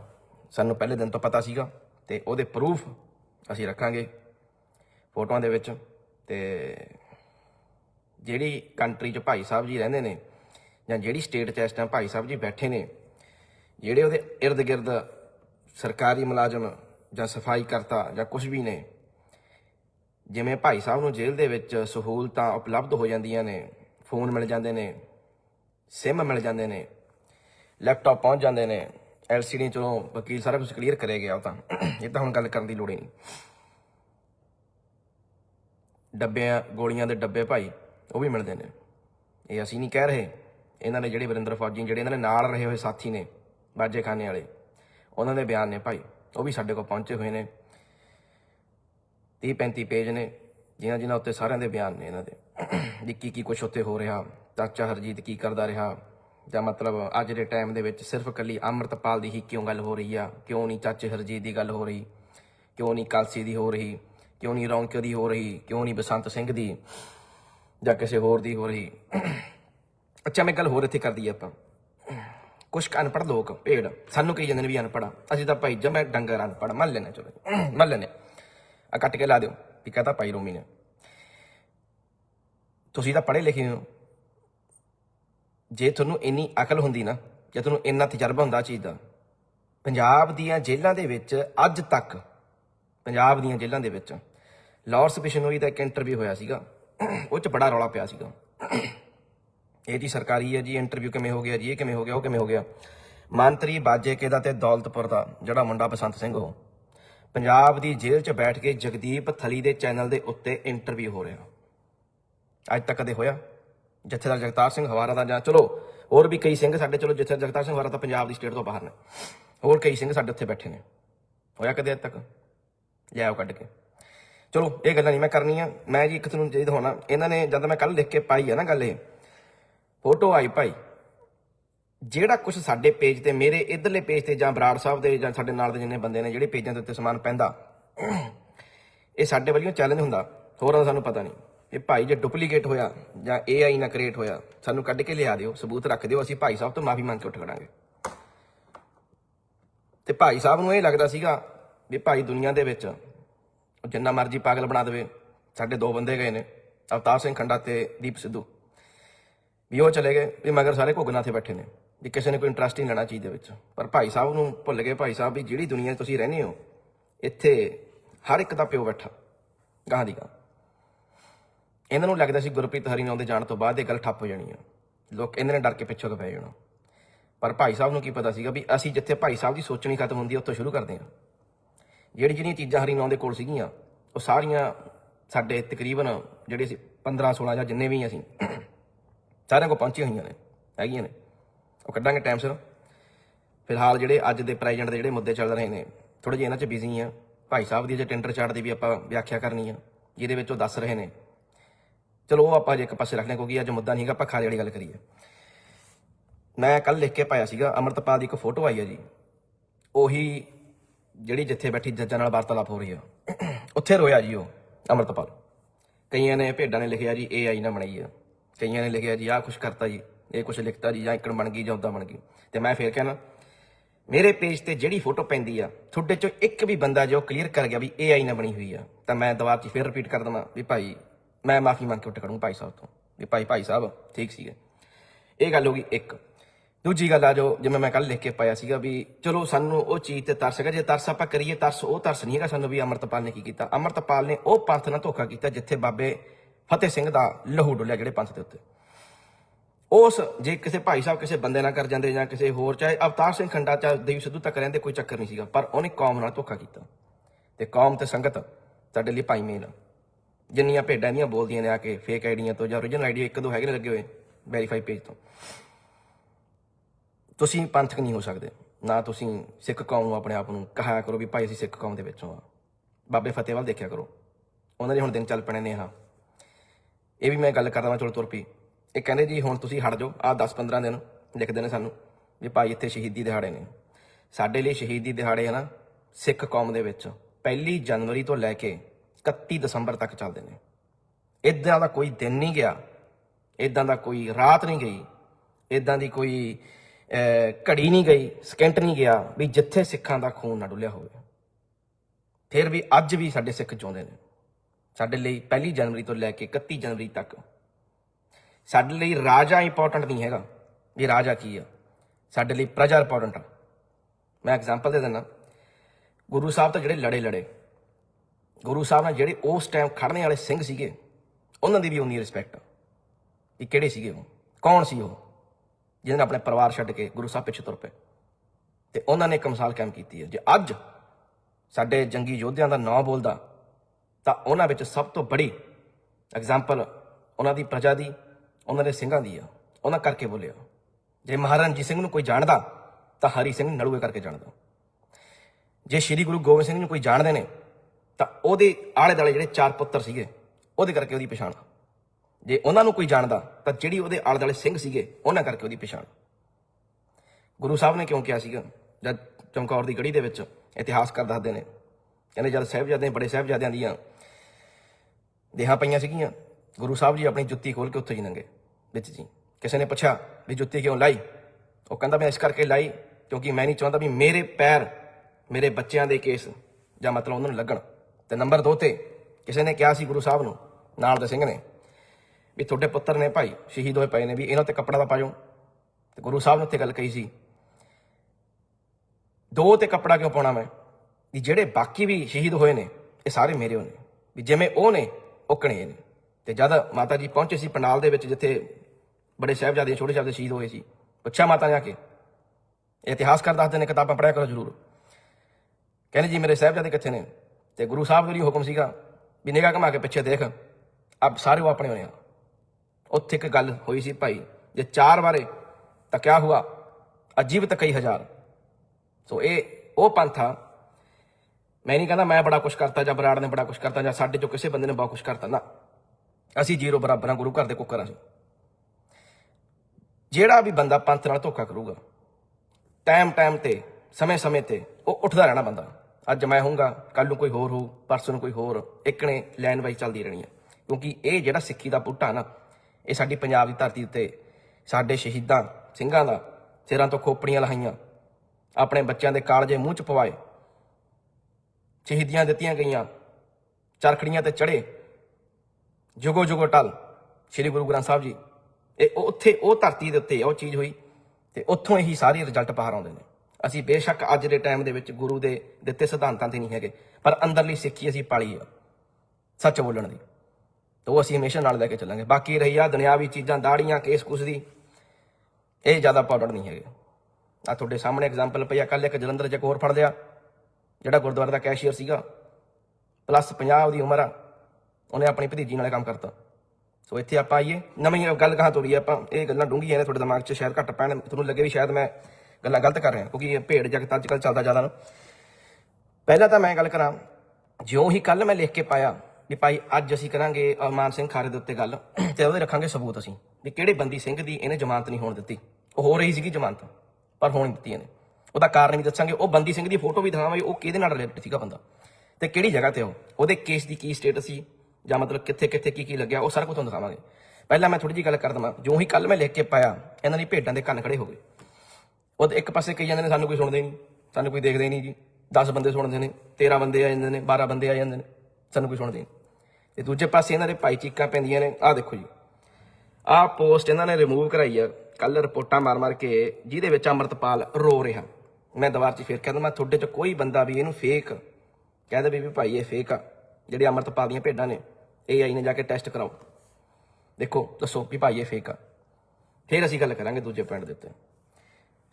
ਸਾਨੂੰ ਪਹਿਲੇ ਦਿਨ ਤੋਂ ਪਤਾ ਸੀਗਾ ਤੇ ਉਹਦੇ ਪ੍ਰੂਫ ਅਸੀਂ ਰੱਖਾਂਗੇ ਫੋਟੋਆਂ ਦੇ ਵਿੱਚ ਤੇ ਜਿਹੜੀ ਕੰਟਰੀ 'ਚ ਭਾਈ ਸਾਹਿਬ ਜੀ ਰਹਿੰਦੇ ਨੇ ਜਾਂ ਜਿਹੜੀ ਸਟੇਟ 'ਚ ਇਸ ਟਾਈਮ ਭਾਈ ਸਾਹਿਬ ਜੀ ਬੈਠੇ ਨੇ, ਜਿਹੜੇ ਉਹਦੇ ird ਗਿਰਦ ਸਰਕਾਰੀ ਮੁਲਾਜ਼ਮ ਜਾਂ ਸਫ਼ਾਈ ਕਰਤਾ ਜਾਂ ਕੁਝ ਵੀ ਨੇ, ਜਿਵੇਂ ਭਾਈ ਸਾਹਿਬ ਨੂੰ ਜੇਲ੍ਹ ਦੇ ਵਿੱਚ ਸਹੂਲਤਾਂ ਉਪਲਬਧ ਹੋ ਜਾਂਦੀਆਂ ਨੇ, ਫੋਨ ਮਿਲ ਜਾਂਦੇ ਨੇ, ਸਿਮ ਮਿਲ ਜਾਂਦੇ ਨੇ, ਲੈਪਟਾਪ ਪਹੁੰਚ ਜਾਂਦੇ ਨੇ ਐਲਸੀਡੀ ਚੋਂ ਵਕੀਲ ਸਾਰਾ ਕੁਝ ਕਲੀਅਰ ਕਰੇ ਗਿਆ ਉਹ ਤਾਂ, ਇਹ ਤਾਂ ਹੁਣ ਗੱਲ ਕਰਨ ਦੀ ਲੋੜ ਹੀ ਨਹੀਂ। ਡੱਬਿਆਂ, ਗੋਲੀਆਂ ਦੇ ਡੱਬੇ ਭਾਈ, ਉਹ ਵੀ ਮਿਲਦੇ ਨੇ। ਇਹ ਅਸੀਂ ਨਹੀਂ ਕਹਿ ਰਹੇ, ਇਹਨਾਂ ਦੇ ਜਿਹੜੇ ਵਰਿੰਦਰ ਫੌਜੀ ਜਿਹੜੇ ਇਹਨਾਂ ਦੇ ਨਾਲ ਰਹੇ ਹੋਏ ਸਾਥੀ ਨੇ ਬਾਜੇ ਖਾਨੇ ਵਾਲੇ। ਉਹਨਾਂ ਦੇ ਬਿਆਨ ਨੇ ਭਾਈ, ਉਹ ਵੀ ਸਾਡੇ ਕੋਲ ਪਹੁੰਚੇ ਹੋਏ ਨੇ। 30 35 ਪੇਜ ਨੇ, ਜਿਨ੍ਹਾਂ ਜਿਨ੍ਹਾਂ ਉੱਤੇ ਸਾਰਿਆਂ ਦੇ ਬਿਆਨ ਨੇ ਇਹਨਾਂ ਦੇ। ਵੀ ਕੀ ਕੀ ਕੁਝ ਉੱਤੇ ਹੋ ਰਿਹਾ, ਚਾਚਾ ਹਰਜੀਤ ਕੀ ਕਰਦਾ ਰਿਹਾ, ਜਾਂ ਮਤਲਬ ਅੱਜ ਦੇ ਟਾਈਮ ਦੇ ਵਿੱਚ ਸਿਰਫ ਕੱਲੀ ਅੰਮ੍ਰਿਤਪਾਲ ਦੀ ਹੀ ਕਿਉਂ ਗੱਲ ਹੋ ਰਹੀ ਆ? ਕਿਉਂ ਨਹੀਂ ਚਾਚੇ ਹਰਜੀਤ ਦੀ ਗੱਲ ਹੋ ਰਹੀ? ਕਿਉਂ ਨਹੀਂ ਕਲਸੀ ਦੀ ਹੋ ਰਹੀ? ਕਿਉਂ ਨਹੀਂ ਰੌਣਕ ਦੀ ਹੋ ਰਹੀ? ਕਿਉਂ ਨਹੀਂ ਬਸੰਤ ਸਿੰਘ ਦੀ ਜਾਂ ਕਿਸੇ ਹੋਰ ਦੀ ਹੋ ਰਹੀ? ਅੱਛਾ, ਮੈਂ ਗੱਲ ਹੋਰ ਇੱਥੇ ਕਰਦੀ ਆਪਾਂ। ਕੁਝ ਕੁ ਅਨਪੜ੍ਹ ਲੋਕ ਭੇੜ ਸਾਨੂੰ ਕਹੀ ਜਾਂਦੇ ਨੇ ਵੀ ਅਨਪੜ੍ਹ ਆ। ਅਸੀਂ ਤਾਂ ਭਾਈ ਜਮੈ ਡੰਗਰ ਅਨਪੜ੍ਹ ਮੰਨ ਲੈਣੇ ਚਲੋ ਮੰਨ ਲੈਣੇ ਆ ਕੱਟ ਕੇ ਲਾ ਦਿਓ ਵੀ ਕਹਤਾ ਭਾਈ ਰੋਮੀ ਨੇ। ਤੁਸੀਂ ਤਾਂ ਪੜ੍ਹੇ ਲਿਖੇ ਹੋ। ਜੇ ਤੁਹਾਨੂੰ ਇੰਨੀ ਅਕਲ ਹੁੰਦੀ ਨਾ ਜੇ ਤੁਹਾਨੂੰ ਇੰਨਾ ਤਜਰਬਾ ਹੁੰਦਾ ਚੀਜ਼ ਦਾ ਪੰਜਾਬ ਦੀਆਂ ਜੇਲ੍ਹਾਂ ਦੇ ਵਿੱਚ ਅੱਜ ਤੱਕ ਪੰਜਾਬ ਦੀਆਂ ਜੇਲ੍ਹਾਂ ਦੇ ਵਿੱਚ ਲਾਰੈਂਸ ਬਿਸ਼ਨੋਈ ਦਾ ਇੱਕ ਇੰਟਰਵਿਊ ਹੋਇਆ ਸੀਗਾ। ਉਹ ਚ ਬੜਾ ਰੌਲਾ ਪਿਆ ਸੀਗਾ। ਇਹ ਜੀ ਸਰਕਾਰੀ ਹੈ ਜੀ ਇੰਟਰਵਿਊ ਕਿਵੇਂ ਹੋ ਗਿਆ ਜੀ, ਇਹ ਕਿਵੇਂ ਹੋ ਗਿਆ, ਉਹ ਕਿਵੇਂ ਹੋ ਗਿਆ? ਮੰਤਰੀ ਬਾਜੇਕੇ ਦਾ ਤੇ ਦੌਲਤਪੁਰ ਦਾ, ਜਿਹੜਾ ਮੁੰਡਾ ਬਸੰਤ ਸਿੰਘ ਉਹ। ਪੰਜਾਬ ਦੀ ਜੇਲ੍ਹ 'ਚ ਬੈਠ ਕੇ ਜਗਦੀਪ ਥਲੀ ਦੇ ਚੈਨਲ ਦੇ ਉੱਤੇ ਇੰਟਰਵਿਊ ਹੋ ਰਿਹਾ। ਅੱਜ ਤੱਕ ਕਦੇ ਹੋਇਆ? ਜਥੇਦਾਰ ਜਗਤਾਰ ਸਿੰਘ ਹਵਾਰਾ ਦਾ ਜਾਂ, ਚਲੋ, ਹੋਰ ਵੀ ਕਈ ਸਿੰਘ ਸਾਡੇ, ਚਲੋ ਜਥੇਦਾਰ ਜਗਤਾਰ ਸਿੰਘ ਹਵਾਰਾ ਤਾਂ ਪੰਜਾਬ ਦੀ ਸਟੇਟ ਤੋਂ ਬਾਹਰ ਨੇ। ਹੋਰ ਕਈ ਸਿੰਘ ਸਾਡੇ ਉੱਥੇ ਬੈਠੇ ਨੇ। ਹੋਇਆ ਕਦੇ ਅੱਜ ਤੱਕ? ਲਿਆਓ ਕੱਢ ਕੇ। ਚਲੋ, ਇਹ ਗੱਲਾਂ ਨਹੀਂ ਮੈਂ ਕਰਨੀਆਂ। ਮੈਂ ਜੀ ਇੱਕ ਤੁਹਾਨੂੰ ਜੇ ਦਿਖਾਉਣਾ ਇਹਨਾਂ ਨੇ ਜਦ ਮੈਂ ਕੱਲ ਲਿਖ ਕੇ ਪਾਈ ਹੈ ਨਾ ਗੱਲ ਇਹ ਫੋਟੋ ਆਈ ਭਾਈ। ਜਿਹੜਾ ਕੁਝ ਸਾਡੇ ਪੇਜ ਤੇ, ਮੇਰੇ ਇਧਰਲੇ ਪੇਜ ਤੇ ਜਾਂ ਬਰਾੜ ਸਾਹਿਬ ਦੇ ਜਾਂ ਸਾਡੇ ਨਾਲ ਦੇ ਜਿੰਨੇ ਬੰਦੇ ਨੇ ਜਿਹੜੇ ਪੇਜਾਂ ਦੇ ਉੱਤੇ ਸਮਾਨ ਪੈਂਦਾ, ਇਹ ਸਾਡੇ ਵੱਲੋਂ ਚੈਲੰਜ ਹੁੰਦਾ। ਹੋਰਾਂ ਦਾ ਸਾਨੂੰ ਪਤਾ ਨਹੀਂ। ਇਹ ਭਾਈ ਜੇ ਡੁਪਲੀਕੇਟ ਹੋਇਆ ਜਾਂ AI ਨਾ ਕ੍ਰੀਏਟ ਹੋਇਆ, ਸਾਨੂੰ ਕੱਢ ਕੇ ਲਿਆ ਦਿਓ, ਸਬੂਤ ਰੱਖ ਦਿਓ, ਅਸੀਂ ਭਾਈ ਸਾਹਿਬ ਤੋਂ ਮਾਫੀ ਮੰਗ ਕੇ ਉੱਠ ਖੜਾਂਗੇ। ਤੇ ਭਾਈ ਸਾਹਿਬ ਨੂੰ ਇਹ ਲੱਗਦਾ ਸੀਗਾ ਵੀ ਭਾਈ ਦੁਨੀਆ ਦੇ ਵਿੱਚ ਜਿੰਨਾ ਮਰਜ਼ੀ ਪਾਗਲ ਬਣਾ ਦੇਵੇ, ਸਾਡੇ ਦੋ ਬੰਦੇ ਗਏ ਨੇ, ਅਵਤਾਰ ਸਿੰਘ ਖੰਡਾ ਤੇ ਦੀਪ ਸਿੱਧੂ। ਵੀ ਉਹ ਚਲੇ ਗਏ, ਵੀ ਮਗਰ ਸਾਰੇ ਘੁੱਗਣਾ ਤੇ ਬੈਠੇ ਨੇ, ਵੀ ਕਿਸੇ ਨੇ ਕੋਈ ਇੰਟਰਸਟ ਨਹੀਂ ਲੈਣਾ ਚੀਜ਼ ਦੇ ਵਿੱਚ। ਪਰ ਭਾਈ ਸਾਹਿਬ ਨੂੰ ਭੁੱਲ ਗਏ, ਭਾਈ ਸਾਹਿਬ ਵੀ ਜਿਹੜੀ ਦੁਨੀਆ 'ਚ ਤੁਸੀਂ ਰਹਿੰਦੇ ਹੋ, ਇੱਥੇ ਹਰ ਇੱਕ ਦਾ ਪਿਓ ਬੈਠਾ ਗਾਂ ਦੀ ਗਾਂ ਇਹਨਾਂ ਨੂੰ ਲੱਗਦਾ ਸੀ ਗੁਰਪ੍ਰੀਤ ਹਰੀ ਹਰੀਨੌਂ ਦੇ ਜਾਣ ਤੋਂ ਬਾਅਦ ਇਹ ਗੱਲ ਠੱਪ ਹੋ ਜਾਣੀ ਆ। ਲੋਕ ਇਹਨਾਂ ਨੇ ਡਰ ਕੇ ਪਿੱਛੇ ਪੈ ਜਾਣਾ। ਪਰ ਭਾਈ ਸਾਹਿਬ ਨੂੰ ਕੀ ਪਤਾ ਸੀਗਾ ਵੀ ਅਸੀਂ ਜਿੱਥੇ ਭਾਈ ਸਾਹਿਬ ਦੀ ਸੋਚਣੀ ਖਤਮ ਹੁੰਦੀ ਹੈ ਉੱਥੋਂ ਸ਼ੁਰੂ ਕਰਦੇ ਹਾਂ। ਜਿਹੜੀ ਜਿਹੜੀਆਂ ਚੀਜ਼ਾਂ ਹਰੀ ਹਰੀਨੌਂ ਦੇ ਕੋਲ ਸੀਗੀਆਂ, ਉਹ ਸਾਰੀਆਂ ਸਾਡੇ ਤਕਰੀਬਨ ਜਿਹੜੇ ਸੀ 15 16 ਜਾਂ ਜਿੰਨੇ ਵੀ ਅਸੀਂ ਸਾਰਿਆਂ ਕੋਲ ਪਹੁੰਚੀਆਂ ਹੋਈਆਂ ਨੇ, ਹੈਗੀਆਂ ਨੇ। ਉਹ ਕੱਢਾਂਗੇ ਟਾਈਮ ਸਿਰ। ਫਿਲਹਾਲ ਜਿਹੜੇ ਅੱਜ ਦੇ ਪ੍ਰੈਜ਼ੈਂਟ ਦੇ ਜਿਹੜੇ ਮੁੱਦੇ ਚੱਲ ਰਹੇ ਨੇ ਥੋੜੇ ਜਿਹੇ ਇਹਨਾਂ 'ਚ ਬਿਜ਼ੀ ਆ। ਭਾਈ ਸਾਹਿਬ ਦੀ ਜੇ ਟੈਂਡਰ ਚਾਰਟ ਦੀ ਵੀ ਆਪਾਂ ਵਿਆਖਿਆ ਕਰਨੀ ਆ, ਜਿਹਦੇ ਵਿੱਚ ਉਹ ਦੱਸ ਰਹੇ ਨੇ। ਚਲੋ, ਉਹ ਆਪਾਂ ਜੇ ਇੱਕ ਪਾਸੇ ਰੱਖਦੇ ਹਾਂ, ਕਿਉਂਕਿ ਅੱਜ ਮੁੱਦਾ ਨਹੀਂਗਾ ਆਪਾਂ ਖਾਲੇ ਵਾਲੀ ਗੱਲ ਕਰੀਏ। ਮੈਂ ਕੱਲ ਲਿਖ ਕੇ ਪਾਇਆ ਸੀਗਾ, ਅਮਰਤਪਾਲ ਦੀ ਇੱਕ ਫੋਟੋ ਆਈ ਹੈ ਜੀ। ਉਹੀ ਜਿਹੜੀ ਜਿੱਥੇ ਬੈਠੀ ਜੱਜਾਂ ਨਾਲ ਵਾਰਤਾਲਾਪ ਹੋ ਰਹੀ ਆ। ਉੱਥੇ ਰੋਇਆ ਜੀ ਉਹ, ਅਮਰਤਪਾਲ। ਕਈਆਂ ਨੇ ਭੇਡਾਂ ਨੇ ਲਿਖਿਆ ਜੀ AI ਨਾ ਬਣਾਈ ਆ ਕਈਆਂ ਨੇ ਲਿਖਿਆ ਜੀ, ਆਹ ਕੁਛ ਕਰਤਾ ਜੀ, ਇਹ ਕੁਛ ਲਿਖਤਾ ਜੀ, ਜਾਂ ਇਕਣ ਬਣ ਗਈ ਜਾਂ ਉਦਾਂ ਬਣ ਗਈ। ਤੇ ਮੈਂ ਫੇਰ ਕਹਿਣਾ, ਮੇਰੇ ਪੇਜ ਤੇ ਜਿਹੜੀ ਫੋਟੋ ਪੈਂਦੀ ਆ, ਤੁਹਾਡੇ ਚੋਂ ਇੱਕ ਵੀ ਬੰਦਾ ਜੋ ਕਲੀਅਰ ਕਰ ਗਿਆ ਵੀ AI ਨਾ ਬਣੀ ਹੋਈ ਆ, ਤਾਂ ਮੈਂ ਦੁਬਾਰਾ ਚ ਫੇਰ ਰਿਪੀਟ ਕਰ ਦਵਾਂ ਵੀ ਭਾਈ, ਮੈਂ ਮਾਫੀ ਮੰਗ ਕੇ ਉੱਠ ਖੜੂੰ ਭਾਈ ਸਾਹਿਬ ਤੋਂ, ਵੀ ਭਾਈ ਭਾਈ ਸਾਹਿਬ, ਠੀਕ ਸੀਗੇ। ਇਹ ਗੱਲ ਹੋ ਗਈ ਇੱਕ। ਦੂਜੀ ਗੱਲ ਆ ਜੋ, ਜਿਵੇਂ ਮੈਂ ਕੱਲ ਲਿਖ ਕੇ ਪਾਇਆ ਸੀਗਾ ਵੀ ਚਲੋ ਸਾਨੂੰ ਉਹ ਚੀਜ਼ ਤੇ ਤਰਸ ਹੈਗਾ, ਜੇ ਤਰਸ ਆਪਾਂ ਕਰੀਏ ਤਰਸ, ਉਹ ਤਰਸ ਨਹੀਂ ਹੈਗਾ ਸਾਨੂੰ ਵੀ ਅਮਰਤਪਾਲ ਨੇ ਕੀ ਕੀਤਾ। ਅਮਰਤਪਾਲ ਨੇ ਉਹ ਪੰਥ ਨਾਲ ਧੋਖਾ ਕੀਤਾ, ਜਿੱਥੇ ਬਾਬੇ ਫਤਿਹ ਸਿੰਘ ਦਾ ਲਹੂ ਡੁੱਲਿਆ ਜਿਹੜੇ ਪੰਥ ਦੇ ਉੱਤੇ। ਉਸ ਜੇ ਕਿਸੇ ਭਾਈ ਸਾਹਿਬ ਕਿਸੇ ਬੰਦੇ ਨਾਲ ਕਰ ਜਾਂਦੇ ਜਾਂ ਕਿਸੇ ਹੋਰ, ਚਾਹੇ ਅਵਤਾਰ ਸਿੰਘ ਖੰਡਾ ਚਾਹੇ ਦੇਵ ਸਿੱਧੂ ਤੱਕ ਰਹਿੰਦੇ, ਕੋਈ ਚੱਕਰ ਨਹੀਂ ਸੀਗਾ। ਪਰ ਉਹਨੇ ਕੌਮ ਨਾਲ ਧੋਖਾ ਕੀਤਾ। ਤੇ ਕੌਮ ਤੇ ਸੰਗਤ ਸਾਡੇ ਲਈ ਭਾਈ ਮੇਨ ਆ। ਜਿੰਨੀਆਂ ਭੇਡਾਂ ਦੀਆਂ ਬੋਲਦੀਆਂ ਨੇ ਆ ਕੇ ਫੇਕ ਆਈਡੀਆਂ ਤੋਂ ਜਾਂ origignal ਆਈਡੀ ਇੱਕ ਦੋ ਹੈਗੇ ਨੇ ਲੱਗੇ ਹੋਏ ਵੈਰੀਫਾਈ ਪੇਜ ਤੋਂ। ਤੁਸੀਂ ਪੰਥਕ ਨਹੀਂ ਹੋ ਸਕਦੇ। ਨਾ ਤੁਸੀਂ ਸਿੱਖ ਕੌਮ ਨੂੰ ਆਪਣੇ ਆਪ ਨੂੰ ਕਹਾਇਆ ਕਰੋ ਵੀ ਭਾਈ ਅਸੀਂ ਸਿੱਖ ਕੌਮ ਦੇ ਵਿੱਚੋਂ ਆ। ਬਾਬੇ ਫਤਿਹ ਵੱਲ ਦੇਖਿਆ ਕਰੋ। ਉਹਨਾਂ ਦੇ ਹੁਣ ਦਿਨ ਚੱਲ ਪਣੇ ਨੇ ਹਾਂ ਇਹ ਵੀ ਮੈਂ ਗੱਲ ਕਰਦਾ ਮੈਂ ਚਲੋ ਤੁਰ ਪਈ ਇਹ ਕਹਿੰਦੇ ਜੀ, ਹੁਣ ਤੁਸੀਂ ਹਟ ਜਾਓ ਆ 10-15 ਦਿਨ ਲਿਖਦੇ ਨੇ ਸਾਨੂੰ ਵੀ ਭਾਈ ਇੱਥੇ ਸ਼ਹੀਦੀ ਦਿਹਾੜੇ ਨੇ। ਸਾਡੇ ਲਈ ਸ਼ਹੀਦੀ ਦਿਹਾੜੇ ਹੈ ਨਾ ਸਿੱਖ ਕੌਮ ਦੇ ਵਿੱਚ। ਪਹਿਲੀ ਜਨਵਰੀ ਤੋਂ ਲੈ ਕੇ 31 ਦਸੰਬਰ ਤੱਕ ਚੱਲਦੇ ਨੇ। ਇਦਾਂ ਦਾ ਕੋਈ ਦਿਨ ਨਹੀਂ ਗਿਆ ਇਦਾਂ ਦਾ ਕੋਈ ਰਾਤ ਨਹੀਂ ਗਈ ਇਦਾਂ ਦੀ ਕੋਈ ਘੜੀ ਨਹੀਂ ਗਈ, ਸਕਿੰਟ ਨਹੀਂ ਗਿਆ ਵੀ ਜਿੱਥੇ ਸਿੱਖਾਂ ਦਾ ਖੂਨ ਨਾ ਡੁੱਲਿਆ ਹੋਵੇ। ਫਿਰ ਵੀ ਅੱਜ ਵੀ ਸਾਡੇ ਸਿੱਖ ਜਿਉਂਦੇ ਨੇ। ਸਾਡੇ ਲਈ ਪਹਿਲੀ ਜਨਵਰੀ ਤੋਂ ਲੈ ਕੇ 31 ਜਨਵਰੀ ਤੱਕ। ਸਾਡੇ ਲਈ ਰਾਜਾ ਇੰਪੋਰਟੈਂਟ ਨਹੀਂ ਹੈਗਾ। ਵੀ ਰਾਜਾ ਕੀ ਆ? ਸਾਡੇ ਲਈ ਪ੍ਰਜਾ ਇੰਪੋਰਟੈਂਟ ਆ। ਮੈਂ ਐਗਜ਼ਾਮਪਲ ਦੇ ਦਿੰਦਾ। ਗੁਰੂ ਸਾਹਿਬ ਤਾਂ ਜਿਹੜੇ ਲੜੇ ਲੜੇ। ਗੁਰੂ ਸਾਹਿਬ ਨਾਲ ਜਿਹੜੇ ਉਸ ਟਾਈਮ ਖੜਨੇ ਵਾਲੇ ਸਿੰਘ ਸੀਗੇ, ਉਹਨਾਂ ਦੀ ਵੀ ਉਨੀ ਰਿਸਪੈਕਟ ਵੀ ਕਿਹੜੇ ਸੀਗੇ ਉਹ? ਕੌਣ ਸੀ ਉਹ? ਜਿਹਨੇ ਆਪਣੇ ਪਰਿਵਾਰ ਛੱਡ ਕੇ ਗੁਰੂ ਸਾਹਿਬ ਪਿੱਛੇ ਤੁਰ ਪਏ। ਤੇ ਉਹਨਾਂ ਨੇ ਇੱਕ ਮਿਸਾਲ ਕਾਇਮ ਕੀਤੀ ਹੈ। ਜੇ ਅੱਜ ਸਾਡੇ ਜੰਗੀ ਯੋਧਿਆਂ ਦਾ ਨਾਂ ਬੋਲਦਾ ਤਾਂ ਉਹਨਾਂ ਵਿੱਚ ਸਭ ਤੋਂ ਬੜੀ ਐਗਜ਼ਾਮਪਲ ਉਹਨਾਂ ਦੀ ਪ੍ਰਜਾ ਦੀ, ਉਹਨਾਂ ਦੇ ਸਿੰਘਾਂ ਦੀ ਆ। ਉਹਨਾਂ ਕਰਕੇ ਬੋਲਿਆ। ਜੇ ਮਹਾਰਾਜਾ ਰਣਜੀਤ ਸਿੰਘ ਨੂੰ ਕੋਈ ਜਾਣਦਾ, ਤਾਂ ਹਰੀ ਸਿੰਘ ਨਲੂਏ ਕਰਕੇ ਜਾਣਦਾ। ਜੇ ਸ਼੍ਰੀ ਗੁਰੂ ਗੋਬਿੰਦ ਸਿੰਘ ਨੂੰ ਕੋਈ ਜਾਣਦੇ ਨੇ, ਤਾਂ ਉਹਦੇ ਆਲੇ ਦੁਆਲੇ ਜਿਹੜੇ ਚਾਰ ਪੁੱਤਰ ਸੀਗੇ, ਉਹਦੇ ਕਰਕੇ ਉਹਦੀ ਪਛਾਣ। ਜੇ ਉਹਨਾਂ ਨੂੰ ਕੋਈ ਜਾਣਦਾ, ਤਾਂ ਜਿਹੜੀ ਉਹਦੇ ਆਲੇ ਦੁਆਲੇ ਸਿੰਘ ਸੀਗੇ, ਉਹਨਾਂ ਕਰਕੇ ਉਹਦੀ ਪਛਾਣ। ਗੁਰੂ ਸਾਹਿਬ ਨੇ ਕਿਉਂ ਕਿਹਾ ਸੀਗਾ? ਜਦ ਚਮਕੌਰ ਦੀ ਗੜੀ ਦੇ ਵਿੱਚ ਇਤਿਹਾਸਕਾਰ ਦੱਸਦੇ ਨੇ, ਕਹਿੰਦੇ ਜਦ ਸਾਹਿਬਜ਼ਾਦੇ ਬੜੇ ਸਾਹਿਬਜ਼ਾਦਿਆਂ ਦੀਆਂ ਦੇਹਾਂ ਪਈਆਂ ਸੀਗੀਆਂ। ਗੁਰੂ ਸਾਹਿਬ ਜੀ ਆਪਣੀ ਜੁੱਤੀ ਖੋਲ ਕੇ ਉੱਥੇ ਹੀ ਨੰਗੇ ਵਿੱਚ ਜੀ। ਕਿਸੇ ਨੇ ਪੁੱਛਿਆ ਵੀ ਜੁੱਤੀ ਕਿਉਂ ਲਾਈ? ਉਹ ਕਹਿੰਦਾ, ਮੈਂ ਇਸ ਕਰਕੇ ਲਾਈ ਕਿਉਂਕਿ ਮੈਂ ਨਹੀਂ ਚਾਹੁੰਦਾ ਵੀ ਮੇਰੇ ਪੈਰ ਮੇਰੇ ਬੱਚਿਆਂ ਦੇ ਕੇਸ ਜਾਂ ਮਤਲਬ ਉਹਨਾਂ ਨੂੰ ਲੱਗਣ। ਤੇ ਨੰਬਰ 2 ਤੇ ਕਿਸੇ ਨੇ ਕਿਹਾ ਸੀ ਗੁਰੂ ਸਾਹਿਬ ਨੂੰ, ਨਾਲ ਦੇ ਸਿੰਘ ਨੇ, ਵੀ ਤੁਹਾਡੇ ਪੁੱਤਰ ਨੇ ਭਾਈ ਸ਼ਹੀਦ ਹੋਏ ਪਏ ਨੇ ਵੀ ਇਹਨਾਂ ਤੇ ਕੱਪੜਾ ਤਾਂ ਪਾਇਓ। ਤੇ ਗੁਰੂ ਸਾਹਿਬ ਨੇ ਉੱਥੇ ਗੱਲ ਕਹੀ ਸੀ, ਦੋ ਤੇ ਕੱਪੜਾ ਕਿਉਂ ਪਾਉਣਾ ਮੈਂ? ਵੀ ਜਿਹੜੇ ਬਾਕੀ ਵੀ ਸ਼ਹੀਦ ਹੋਏ ਨੇ, ਇਹ ਸਾਰੇ ਮੇਰੇ ਹੋਣੇ। ਵੀ ਜਿਵੇਂ ਉਹ ਨੇ ਉਕਣੇ ਨੇ ਤੇ ਜਦ ਮਾਤਾ ਜੀ ਪਹੁੰਚੇ ਸੀ ਪੰਡਾਲ ਦੇ ਵਿੱਚ, ਜਿੱਥੇ ਬੜੇ ਸਾਹਿਬਜ਼ਾਦੇ, ਛੋਟੇ ਸਾਹਿਬਜ਼ਾਦੇ ਸ਼ਹੀਦ ਹੋਏ ਸੀ, ਪੁੱਛਿਆ ਮਾਤਾ ਨੇ ਆ ਕੇ। ਇਹ ਇਤਿਹਾਸਕਾਰ ਦੱਸਦੇ ਨੇ, ਕਿਤਾਬਾਂ ਪੜ੍ਹਿਆ ਕਰੋ ਜ਼ਰੂਰ। ਕਹਿੰਦੇ ਜੀ, ਮੇਰੇ ਸਾਹਿਬਜ਼ਾਦੇ ਕਿੱਥੇ ਨੇ? ਤੇ ਗੁਰੂ ਸਾਹਿਬ ਜੀ ਵੀ ਹੁਕਮ ਸੀਗਾ ਵੀ ਨਿਗਾਹ ਘਮਾ ਕੇ ਪਿੱਛੇ ਦੇਖ ਆਪ ਸਾਰੇ ਉਹ ਆਪਣੇ ਹੋਏ ਆ। ਉੱਥੇ ਇੱਕ ਗੱਲ ਹੋਈ ਸੀ ਭਾਈ, ਜੇ ਚਾਰ ਵਾਰੇ ਤਾਂ ਕਿਆ ਹੁਆ ਅਜੀਬਤ ਕਈ ਹਜ਼ਾਰ। ਸੋ ਇਹ ਉਹ ਪੰਥ ਆ ਮੈਂ ਨਹੀਂ ਕਹਿੰਦਾ ਮੈਂ ਬੜਾ ਕੁਝ ਕਰਤਾ ਜਾਂ ਬਰਾੜ ਨੇ ਬੜਾ ਕੁਝ ਕਰਤਾ ਜਾਂ ਸਾਡੇ ਚੋਂ ਕਿਸੇ ਬੰਦੇ ਨੇ ਬਹੁਤ ਕੁਝ ਕਰਤਾ, ਨਾ। ਅਸੀਂ ਜ਼ੀਰੋ ਬਰਾਬਰ ਆ ਗੁਰੂ ਘਰ ਦੇ ਕੁੱਕਰਾਂ 'ਚ ਜਿਹੜਾ ਵੀ ਬੰਦਾ ਪੰਥ ਨਾਲ ਧੋਖਾ ਕਰੂਗਾ ਟਾਈਮ ਟਾਈਮ ਤੇ, ਸਮੇਂ ਸਮੇਂ ਤੇ, ਉਹ ਉੱਠਦਾ ਰਹਿਣਾ ਬੰਦਾ। ਅੱਜ ਮੈਂ ਹੋਊਂਗਾ ਕੱਲ ਨੂੰ ਕੋਈ ਹੋਰ ਹੋਊ, ਪਰਸੋਂ ਨੂੰ ਕੋਈ ਹੋਰ ਇੱਕਣੇ ਲਾਈਨ ਵਾਈਜ਼ ਚੱਲਦੀ ਰਹਿਣੀ ਹੈ ਕਿਉਂਕਿ ਇਹ ਜਿਹੜਾ ਸਿੱਖੀ ਦਾ ਬੂਟਾ ਨਾ, ਇਹ ਸਾਡੀ ਪੰਜਾਬ ਦੀ ਧਰਤੀ ਉੱਤੇ, ਸਾਡੇ ਸ਼ਹੀਦਾਂ ਸਿੰਘਾਂ ਦਾ ਸਿਰਾਂ ਤੋਂ ਖੋਪੜੀਆਂ ਲਹਾਈਆਂ, ਆਪਣੇ ਬੱਚਿਆਂ ਦੇ ਕਾਲਜੇ ਮੂੰਹ ਚ ਪਵਾਏ ਸ਼ਹੀਦੀਆਂ ਦਿੱਤੀਆਂ ਗਈਆਂ। ਚਰਖੜੀਆਂ ਤੇ ਚੜੇ। ਜੁਗੋ ਜੁਗੋ ਟਲ। ਸ੍ਰੀ ਗੁਰੂ ਗ੍ਰੰਥ ਸਾਹਿਬ ਜੀ, ਇਹ ਉੱਥੇ ਉਹ ਧਰਤੀ ਦੇ ਉੱਤੇ ਉਹ ਚੀਜ਼ ਹੋਈ ਤੇ ਉੱਥੋਂ ਹੀ ਸਾਰੇ ਰਿਜ਼ਲਟ ਬਾਹਰ ਆਉਂਦੇ ਨੇ। ਅਸੀਂ ਬੇਸ਼ੱਕ ਅੱਜ ਦੇ ਟਾਈਮ ਦੇ ਵਿੱਚ ਗੁਰੂ ਦੇ ਦਿੱਤੇ ਸਿਧਾਂਤਾਂ ਤੇ ਨਹੀਂ ਹੈਗੇ, ਪਰ ਅੰਦਰਲੀ ਸਿੱਖੀ ਅਸੀਂ ਪਾਲੀ ਆ, ਸੱਚ ਬੋਲਣ ਦੀ। ਤਾਂ ਉਹ ਅਸੀਂ ਹਮੇਸ਼ਾ ਨਾਲ ਲੈ ਕੇ ਚੱਲਾਂਗੇ। ਬਾਕੀ ਰਹੀ ਆ ਦੁਨਿਆਵੀ ਚੀਜ਼ਾਂ, ਦਾੜੀਆਂ, ਕੇਸ ਕੁਸ ਦੀ, ਇਹ ਜ਼ਿਆਦਾ ਇੰਪੋਰਟੈਂਟ ਨਹੀਂ ਹੈਗੇ। ਆ ਤੁਹਾਡੇ ਸਾਹਮਣੇ ਐਗਜ਼ਾਮਪਲ ਪਈ ਆ ਕੱਲ ਇੱਕ ਜਲੰਧਰ 'ਚ ਇੱਕ ਹੋਰ ਫੜ ਲਿਆ। ਜਿਹੜਾ ਗੁਰਦੁਆਰੇ ਦਾ ਕੈਸ਼ੀਅਰ ਸੀਗਾ ਪਲੱਸ 50 ਦੀ ਉਮਰ ਆ, ਉਹਨੇ ਆਪਣੀ ਭਤੀਜੀ ਨਾਲ ਕੰਮ ਕਰਤਾ। ਸੋ ਇੱਥੇ ਆਪਾਂ ਆਈਏ, ਨਵੀਂ ਗੱਲ ਕਹਾਂ ਤੋਰੀ ਆਪਾਂ, ਇਹ ਗੱਲਾਂ ਡੂੰਘੀਆਂ ਨੇ, ਤੁਹਾਡੇ ਦਿਮਾਗ 'ਚ ਸ਼ਾਇਦ ਘੱਟ ਪੈਣ, ਤੁਹਾਨੂੰ ਲੱਗੇ ਵੀ ਸ਼ਾਇਦ ਮੈਂ ਗੱਲਾਂ ਗਲਤ ਕਰ ਰਿਹਾ, ਕਿਉਂਕਿ ਇਹ ਭੇਡ ਜਗਤ ਅੱਜ ਕੱਲ੍ਹ ਚੱਲਦਾ ਜ਼ਿਆਦਾ ਨਾ। ਪਹਿਲਾਂ ਤਾਂ ਮੈਂ ਗੱਲ ਕਰਾਂ, ਜਿਉਂ ਹੀ ਕੱਲ ਮੈਂ ਲਿਖ ਕੇ ਪਾਇਆ ਵੀ ਭਾਈ ਅੱਜ ਅਸੀਂ ਕਰਾਂਗੇ ਅਰਮਾਨ ਸਿੰਘ ਖਾਰੇ ਦੇ ਉੱਤੇ ਗੱਲ, ਤੇ ਉਹਦੇ ਰੱਖਾਂਗੇ ਸਬੂਤ ਅਸੀਂ, ਵੀ ਕਿਹੜੇ ਬੰਦੀ ਸਿੰਘ ਦੀ ਇਹਨੇ ਜ਼ਮਾਨਤ ਨਹੀਂ ਹੋਣ ਦਿੱਤੀ। ਉਹ ਹੋ ਰਹੀ ਸੀਗੀ ਜ਼ਮਾਨਤ, ਪਰ ਹੋਣ ਦਿੱਤੀ ਇਹਨੇ। ਉਹਦਾ ਕਾਰਨ ਵੀ ਦੱਸਾਂਗੇ। ਉਹ ਬੰਦੀ ਸਿੰਘ ਦੀ ਫੋਟੋ ਵੀ ਦਿਖਾਵਾਂਗੇ। ਉਹ ਕਿਹਦੇ ਨਾਲ ਰਿਲੇਟਡ ਸੀਗਾ ਬੰਦਾ? ਤੇ ਕਿਹੜੀ ਜਗ੍ਹਾ ਤੇ ਉਹ? ਉਹਦੇ ਕੇਸ ਦੀ ਕੀ ਸਟੇਟਸ ਸੀ? ਜਾਂ ਮਤਲਬ ਕਿੱਥੇ ਕਿੱਥੇ ਕੀ ਕੀ ਲੱਗਿਆ? ਉਹ ਸਾਰਾ ਕੁਝ ਤੁਹਾਨੂੰ ਦਿਖਾਵਾਂਗੇ। ਪਹਿਲਾਂ ਮੈਂ ਥੋੜੀ ਜਿਹੀ ਗੱਲ ਕਰ ਦਵਾਂ। ਜੋ ਹੀ ਕੱਲ ਮੈਂ ਲਿਖ ਕੇ ਪਾਇਆ, ਇਹਨਾਂ ਦੀ ਭੇਡਾਂ ਦੇ ਕੰਨ ਖੜੇ ਹੋ ਗਏ। ਉਹ ਇੱਕ ਪਾਸੇ ਕਹੀ ਜਾਂਦੇ ਨੇ, ਸਾਨੂੰ ਕੋਈ ਸੁਣਦੇ ਨਹੀਂ। ਸਾਨੂੰ ਕੋਈ ਦੇਖਦੇ ਨਹੀਂ ਜੀ। 10 ਬੰਦੇ ਸੁਣਦੇ ਨੇ 13 ਬੰਦੇ ਆ ਜਾਂਦੇ ਨੇ 12 ਬੰਦੇ ਆ ਜਾਂਦੇ ਨੇ। ਸਾਨੂੰ ਕੋਈ ਸੁਣਦੇ ਨਹੀਂ। ਤੇ ਦੂਜੇ ਪਾਸੇ ਇਹਨਾਂ ਦੇ ਭਾਈ ਚੀਕਾਂ ਪੈਂਦੀਆਂ ਨੇ। ਆਹ ਦੇਖੋ ਜੀ। ਆਹ ਪੋਸਟ ਇਹਨਾਂ ਨੇ ਰਿਮੂਵ ਕਰਾਈ ਆ। ਕੱਲ ਰਿਪੋਰਟਾਂ ਮਾਰ-ਮਾਰ ਕੇ ਜਿਹਦੇ ਵਿੱਚ ਅਮਰਤਪਾਲ ਰੋ ਰਿਹਾ। ਮੈਂ ਦੁਬਾਰ 'ਚ ਫੇਰ ਕਹਿੰਦਾ ਮੈਂ ਤੁਹਾਡੇ 'ਚ ਕੋਈ ਬੰਦਾ ਵੀ ਇਹਨੂੰ ਫੇਕ ਕਹਿੰਦਾ ਵੀ ਵੀ ਭਾਈ ਇਹ ਫੇਕ ਆ, ਜਿਹੜੇ ਅਮਰਤਪਾਲ ਦੀਆਂ ਭੇਡਾਂ ਨੇ AI ਨੇ ਜਾ ਕੇ ਟੈਸਟ ਕਰਾਓ। ਦੇਖੋ, ਦੱਸੋ ਵੀ ਭਾਈ ਇਹ ਫੇਕ ਆ। ਫਿਰ ਅਸੀਂ ਗੱਲ ਕਰਾਂਗੇ ਦੂਜੇ ਪੁਆਇੰਟ ਦੇ ਉੱਤੇ।